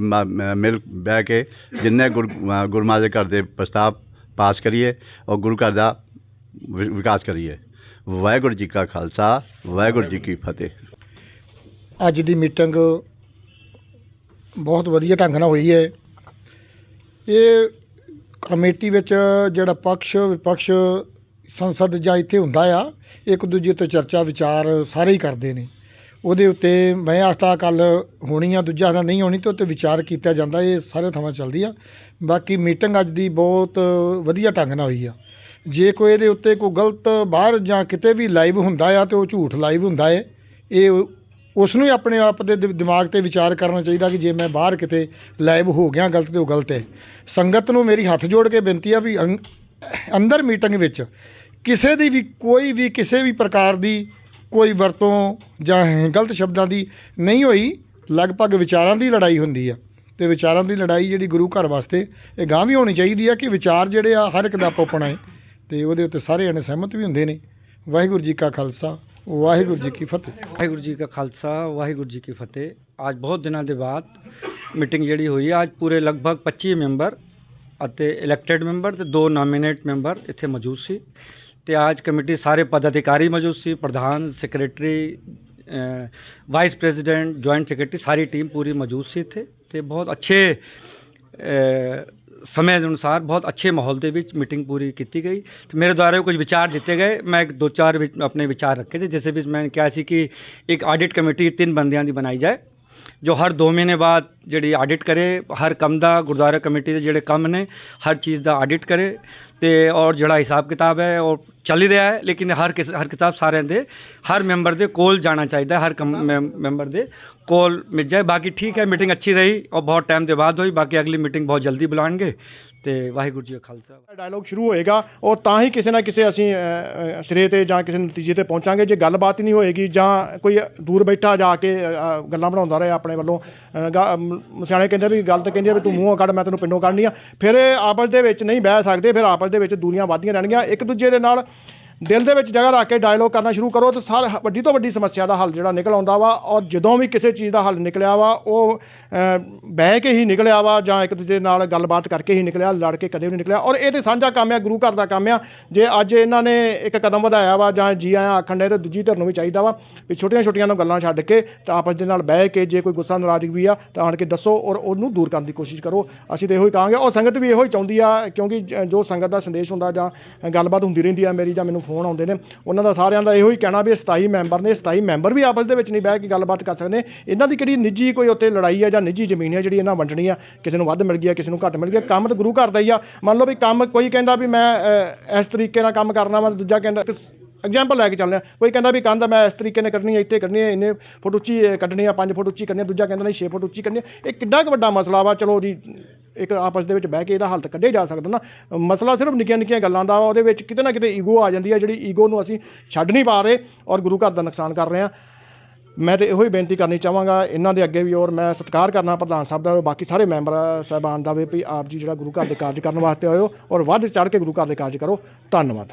ਮਿਲ ਬਹਿ ਕੇ ਜਿੰਨੇ ਗੁਰ ਅ, ਘਰ ਦੇ ਪ੍ਰਸਤਾਵ ਪਾਸ ਕਰੀਏ ਔਰ ਗੁਰੂ ਘਰ ਦਾ ਵਿ- ਵਿਕਾਸ ਕਰੀਏ। ਵਾਹਿਗੁਰੂ ਜੀ ਕਾ ਖਾਲਸਾ, ਵਾਹਿਗੁਰੂ ਜੀ ਕੀ ਫਤਿਹ।
ਅੱਜ ਦੀ ਮੀਟਿੰਗ ਬਹੁਤ ਵਧੀਆ ਢੰਗ ਨਾਲ ਹੋਈ ਹੈ। ਇਹ ਕਮੇਟੀ ਵਿੱਚ ਜਿਹੜਾ ਪਕਸ਼, ਵਿਪਕਸ਼ ਸੰਸਦ ਜਾਂ ਇੱਥੇ ਹੁੰਦਾ ਆ, ਇੱਕ ਦੂਜੇ ਤੋਂ ਚਰਚਾ ਵਿਚਾਰ ਸਾਰੇ ਹੀ ਕਰਦੇ ਨੇ। ਉਹਦੇ ਉੱਤੇ ਮੈਂ ਆਖਦਾ ਕੱਲ ਹੋਣੀ ਆ, ਦੂਜਾ ਆਖਦਾ ਨਹੀਂ ਹੋਣੀ ਤੇ ਉੱਤੇ ਵਿਚਾਰ ਕੀਤਾ ਜਾਂਦਾ, ਇਹ ਸਾਰੇ ਥਾਵਾਂ ਚੱਲਦੀ ਆ। ਬਾਕੀ ਮੀਟਿੰਗ ਅੱਜ ਦੀ ਬਹੁਤ ਵਧੀਆ ਢੰਗ ਨਾਲ ਹੋਈ ਆ। ਜੇ ਕੋਈ ਇਹਦੇ ਉੱਤੇ ਕੋਈ ਗਲਤ ਬਾਹਰ ਜਾਂ ਕਿਤੇ ਵੀ ਲਾਈਵ ਹੁੰਦਾ ਆ ਤੇ ਉਹ ਝੂਠ ਲਾਈਵ ਹੁੰਦਾ ਹੈ ਇਹ ਉਸ ਨੂੰ ਹੀ ਆਪਣੇ ਆਪ ਦੇ ਦਿਮਾਗ ਤੇ ਵਿਚਾਰ ਕਰਨਾ ਚਾਹੀਦਾ ਕਿ ਜੇ ਮੈਂ ਬਾਹਰ ਕਿਤੇ ਲਾਈਵ ਹੋ ਗਿਆ ਗਲਤ ਤੇ ਉਹ ਗਲਤ ਹੈ ਸੰਗਤ ਨੂੰ ਮੇਰੀ ਹੱਥ ਜੋੜ ਕੇ ਬੇਨਤੀ ਆ ਵੀ ਅੰ- ਅੰਦਰ ਮੀਟਿੰਗ ਵਿੱਚ ਕਿਸੇ ਦੀ ਵੀ ਕੋਈ ਵੀ ਕਿਸੇ ਵੀ ਪ੍ਰਕਾਰ ਦੀ ਕੋਈ ਵਰਤੋਂ ਜਾਂ ਗਲਤ ਸ਼ਬਦਾਂ ਦੀ ਨਹੀਂ ਹੋਈ। ਲਗਭਗ ਵਿਚਾਰਾਂ ਦੀ ਲੜਾਈ ਹੁੰਦੀ ਆ ਤੇ ਵਿਚਾਰਾਂ ਦੀ ਲੜਾਈ ਜਿਹੜੀ ਗੁਰੂ ਘਰ ਵਾਸਤੇ ਇਹ ਗਾਂ ਵੀ ਹੋਣੀ ਚਾਹੀਦੀ ਆ ਕਿ ਵਿਚਾਰ ਜਿਹੜੇ ਆ ਹਰ ਇੱਕ ਦਾ ਆਪੋ ਆਪਣਾ ਹੈ ਤੇ ਉਹਦੇ ਉੱਤੇ ਸਾਰੇ ਜਣੇ ਸਹਿਮਤ ਵੀ ਹੁੰਦੇ ਨੇ। ਵਾਹਿਗੁਰੂ ਜੀ ਕਾ ਖਾਲਸਾ, ਵਾਹਿਗੁਰੂ ਜੀ ਕੀ ਫਤਿਹ।
ਵਾਹਿਗੁਰੂ ਜੀ ਕਾ ਖਾਲਸਾ, ਵਾਹਿਗੁਰੂ ਜੀ ਕੀ ਫਤਿਹ। ਅੱਜ ਬਹੁਤ ਦਿਨਾਂ ਦੇ ਬਾਅਦ ਮੀਟਿੰਗ ਜਿਹੜੀ ਹੋਈ ਹੈ ਅੱਜ ਪੂਰੇ ਲਗਭਗ 25 ਮੈਂਬਰ ਅਤੇ ਇਲੈਕਟਿਡ ਮੈਂਬਰ ਤੇ ਦੋ ਨਾਮੀਨੇਟ ਮੈਂਬਰ ਇੱਥੇ ਮੌਜੂਦ ਸੀ। ਤੇ ਅੱਜ ਕਮੇਟੀ ਸਾਰੇ ਪਦਾਧਿਕਾਰੀ ਮੌਜੂਦ ਸੀ ਪ੍ਰਧਾਨ secretary vice president joint secretary ਸਾਰੀ ਟੀਮ ਪੂਰੀ ਮੌਜੂਦ ਸੀ ਇੱਥੇ ਤੇ ਬਹੁਤ ਅੱਛੇ ਅ, ਸਮੇਂ ਦੇ ਅਨੁਸਾਰ ਬਹੁਤ ਅੱਛੇ ਮਾਹੌਲ ਦੇ ਵਿੱਚ ਮੀਟਿੰਗ ਪੂਰੀ ਕੀਤੀ ਗਈ। ਤੇ ਮੇਰੇ ਦੁਆਰਾ ਕੁਝ ਵਿਚਾਰ ਦਿੱਤੇ ਗਏ। ਮੈਂ ਇੱਕ ਦੋ ਚਾਰ ਵਿੱਚ ਆਪਣੇ ਵਿਚਾਰ ਰੱਖੇ ਸੀ ਜਿਸੇ ਵਿੱਚ ਮੈਂ ਕਿਹਾ ਸੀ ਕਿ ਇੱਕ ਆਡਿਟ ਕਮੇਟੀ ਤਿੰਨ ਬੰਦਿਆਂ ਦੀ ਬਣਾਈ ਜਾਏ ਜੋ ਹਰ 2 ਮਹੀਨੇ ਬਾਅਦ ਜਿਹੜੀ ਆਡਿਟ ਕਰੇ ਹਰ ਕੰਮ ਦਾ ਗੁਰਦੁਆਰਾ ਕਮੇਟੀ ਦੇ ਜਿਹੜੇ ਕੰਮ ਨੇ ਹਰ ਚੀਜ਼ ਦਾ ਆਡਿਟ ਕਰੇ ਤੇ ਔਰ ਜਿਹੜਾ ਹਿਸਾਬ ਕਿਤਾਬ ਹੈ ਉਹ ਚੱਲ ਹੀ ਰਿਹਾ ਹੈ ਲੇਕਿਨ ਹਰ ਕਿਸ ਹਰ ਕਿਤਾਬ ਸਾਰਿਆਂ ਦੇ ਹਰ ਮੈਂਬਰ ਦੇ ਕੋਲ ਜਾਣਾ ਚਾਹੀਦਾ ਹੈ, ਹਰ ਕਮ- ਮੈਂ- ਮੈਂਬਰ ਦੇ ਕੋਲ ਮਿਲ ਜਾਏ। ਬਾਕੀ ਠੀਕ ਹੈ ਮੀਟਿੰਗ ਅੱਛੀ ਰਹੀ ਔਰ ਬਹੁਤ ਟਾਈਮ ਦੇ ਬਾਅਦ ਹੋਈ ਬਾਕੀ ਅਗਲੀ ਮੀਟਿੰਗ ਬਹੁਤ ਜਲਦੀ ਬੁਲਾਉਣਗੇ। ਤੇ ਵਾਹਿਗੁਰੂ ਜੀ ਕਾ ਖਾਲਸਾ।
ਡਾਇਲੋਗ ਸ਼ੁਰੂ ਹੋਏਗਾ ਔਰ ਤਾਂ ਹੀ ਕਿਸੇ ਨਾ ਕਿਸੇ ਅਸੀਂ ਅ, ਅ, ਸਿਰੇ ਤੇ ਜਾਂ ਕਿਸੇ ਨਤੀਜੇ ਤੇ ਪਹੁੰਚਾਂਗੇ। ਜੇ ਗੱਲਬਾਤ ਹੀ ਨਹੀਂ ਹੋਏਗੀ ਜਾਂ ਕੋਈ ਦੂਰ ਬੈਠਾ ਜਾ ਕੇ ਅ, ਅ, ਗੱਲਾਂ ਬਣਾਉਂਦਾ ਰਹੇ ਆਪਣੇ ਵੱਲੋਂ ਅ, ਗਾ- ਮ- ਸਿਆਣੇ ਕਹਿੰਦੇ ਵੀ ਗੱਲ ਤਾਂ ਕਹਿੰਦੇ ਆ ਵੀ ਤੂੰ ਮੂੰਹੋਂ ਕੱਢ ਮੈਂ ਤੈਨੂੰ ਪਿੰਡੋਂ ਕੱਢਣੀ ਆ। ਫਿਰ ਇਹ ਆਪਸ ਦੇ ਵਿੱਚ ਨਹੀਂ ਬਹਿ ਸਕਦੇ ਫਿਰ ਆਪਸ ਦੇ ਵਿੱਚ ਦੂਰੀਆਂ ਵੱਧਦੀਆਂ ਰਹਿਣਗੀਆਂ। ਇੱਕ ਦੂਜੇ ਦੇ ਨਾਲ ਦਿਲ ਦੇ ਵਿੱਚ ਜਗ੍ਹਾ ਰੱਖ ਕੇ ਡਾਇਲੋਗ ਕਰਨਾ ਸ਼ੁਰੂ ਕਰੋ ਤੇ ਸਾਰ ਵੱਡੀ ਤੋਂ ਵੱਡੀ ਸਮੱਸਿਆ ਦਾ ਹੱਲ ਜਿਹੜਾ ਨਿਕਲ ਆਉਂਦਾ ਵਾ ਔਰ ਜਦੋਂ ਵੀ ਕਿਸੇ ਚੀਜ਼ ਦਾ ਹੱਲ ਨਿਕਲਿਆ ਵਾ, ਉਹ ਬਹਿ ਕੇ ਹੀ ਨਿਕਲਿਆ ਵਾ ਜਾਂ ਇੱਕ ਦੂਜੇ ਨਾਲ ਗੱਲਬਾਤ ਕਰਕੇ ਹੀ ਨਿਕਲਿਆ, ਲੜ ਕੇ ਕਦੇ ਵੀ ਨਹੀਂ ਨਿਕਲਿਆ। ਔਰ ਇਹ ਤੇ ਸਾਂਝਾ ਕੰਮ ਆ, ਗੁਰੂ ਘਰ ਦਾ ਕੰਮ ਆ। ਜੇ ਅੱਜ ਇਹਨਾਂ ਨੇ ਇੱਕ ਕਦਮ ਵਧਾਇਆ ਵਾ ਜਾਂ ਜੀ ਆਇਆਂ ਆਖਣ ਦੇ ਤੇ ਦੂਜੀ ਧਿਰ ਨੂੰ ਵੀ ਚਾਹੀਦਾ ਵਾ ਵੀ ਛੋਟੀਆਂ ਛੋਟੀਆਂ ਨੂੰ ਗੱਲਾਂ ਛੱਡ ਕੇ ਤਾਂ ਆਪਸ ਦੇ ਨਾਲ ਬਹਿ ਕੇ ਜੇ ਕੋਈ ਗੁੱਸਾ ਨਾਰਾਜ਼ਗੀ ਵੀ ਆ ਤਾਂ ਆਣ ਕੇ ਦੱਸੋ ਔਰ ਉਹਨੂੰ ਦੂਰ ਕਰਨ ਦੀ ਕੋਸ਼ਿਸ਼ ਕਰੋ। ਅਸੀਂ ਤਾਂ ਇਹੋ ਹੀ ਕਹਾਂਗੇ। ਔਰ ਸੰਗਤ ਵੀ ਇਹੋ ਹੀ ਚਾਹੁੰਦੀ ਆ ਕਿਉਂਕਿ ਜ- ਜੋ ਸੰਗਤ ਦਾ ਸੰਦੇਸ਼ ਹੁੰਦਾ ਜਾਂ ਗੱਲਬਾਤ ਹੁੰਦੀ ਰਹਿੰਦੀ ਆ ਮੇਰੀ ਜਾਂ ਮੈਨੂੰ ਫੋਨ ਆਉਂਦੇ ਨੇ। ਉਹਨਾਂ ਦਾ ਸਾਰਿਆਂ ਦਾ ਇਹੋ ਹੀ ਕਹਿਣਾ ਵੀ 27 ਮੈਂਬਰ ਨੇ 27 ਮੈਂਬਰ ਵੀ ਆਪਸ ਦੇ ਵਿੱਚ ਨਹੀਂ ਬਹਿ ਕੇ ਗੱਲਬਾਤ ਕਰ ਸਕਦੇ ਇਹਨਾਂ ਦੀ ਕਿਹੜੀ ਨਿੱਜੀ ਕੋਈ ਉੱਤੇ ਲੜਾਈ ਆ ਜਾਂ ਨਿੱਜੀ ਜ਼ਮੀਨ ਆ ਜਿਹੜੀ ਇਹਨਾਂ ਵੰਡਣੀ ਆ, ਕਿਸੇ ਨੂੰ ਵੱਧ ਮਿਲ ਗਈ ਆ, ਕਿਸੇ ਨੂੰ ਘੱਟ ਮਿਲ ਗਿਆ ਕੰਮ ਤਾਂ ਗੁਰੂ ਘਰ ਦਾ ਹੀ ਆ। ਮੰਨ ਲਓ ਵੀ ਕੰਮ ਕੋਈ ਕਹਿੰਦਾ ਵੀ ਮੈਂ ਇਸ ਤਰੀਕੇ ਨਾਲ ਕੰਮ ਕਰਨਾ ਵਾ, ਦੂਜਾ ਕਹਿੰਦਾ ਐਗਜ਼ਾਮਪਲ ਲੈ ਕੇ ਚੱਲਦੇ ਹਾਂ। ਕੋਈ ਕਹਿੰਦਾ ਵੀ ਕੰਧ ਮੈਂ ਇਸ ਤਰੀਕੇ ਨਾਲ ਕਰਨੀ ਹੈ ਇੱਥੇ ਕਰਨੀ ਹੈ ਇੰਨੇ ਫੁੱਟ ਉੱਚੀ ਅ, ਕੱਢਣੀ ਆ 5 ਫੁੱਟ ਉੱਚੀ ਕਰਨੀ ਆ ਦੂਜਾ ਕਹਿੰਦਾ ਨਹੀਂ 6 ਫੁੱਟ ਉੱਚੀ ਕਰਨੀ ਆ। ਇਹ ਕਿੱਡਾ ਕੁ ਵੱਡਾ ਮਸਲਾ ਵਾ ਚਲੋ ਜੀ ਇੱਕ ਆਪਸ ਦੇ ਵਿੱਚ ਬਹਿ ਕੇ ਇਹਦਾ ਹੱਲ ਤਾਂ ਕੱਢਿਆ ਜਾ ਸਕਦਾ ਨਾ। ਮਸਲਾ ਸਿਰਫ ਨਿੱਕੀਆਂ ਨਿੱਕੀਆਂ ਗੱਲਾਂ ਦਾ ਵਾ, ਉਹਦੇ ਵਿੱਚ ਕਿਤੇ ਨਾ ਕਿਤੇ ਈਗੋ ਆ ਜਾਂਦੀ ਹੈ ਜਿਹੜੀ ਈਗੋ ਨੂੰ ਅਸੀਂ ਛੱਡ ਨਹੀਂ ਪਾ ਰਹੇ ਔਰ ਗੁਰੂ ਘਰ ਦਾ ਨੁਕਸਾਨ ਕਰ ਰਹੇ ਹਾਂ ਮੈਂ ਤੇ ਇਹੋ ਹੀ ਬੇਨਤੀ ਕਰਨੀ ਚਾਹਾਂਗਾ ਇਹਨਾਂ ਦੇ ਅੱਗੇ ਵੀ ਔਰ ਮੈਂ ਸਤਿਕਾਰ ਕਰਨਾ ਪ੍ਰਧਾਨ ਸਾਹਿਬ ਦਾ ਬਾਕੀ ਸਾਰੇ ਮੈਂਬਰ ਸਾਹਿਬਾਨ ਦਾ ਵੀ ਆਪ ਜੀ ਜਿਹੜਾ ਗੁਰੂ ਘਰ ਦੇ ਕਾਰਜ ਕਰਨ ਵਾਸਤੇ ਆਇਓ ਔਰ ਵੱਧ ਚੜ੍ਹ ਕੇ ਗੁਰੂ ਘਰ ਦੇ ਕਾਰਜ ਕਰੋ। ਧੰਨਵਾਦ।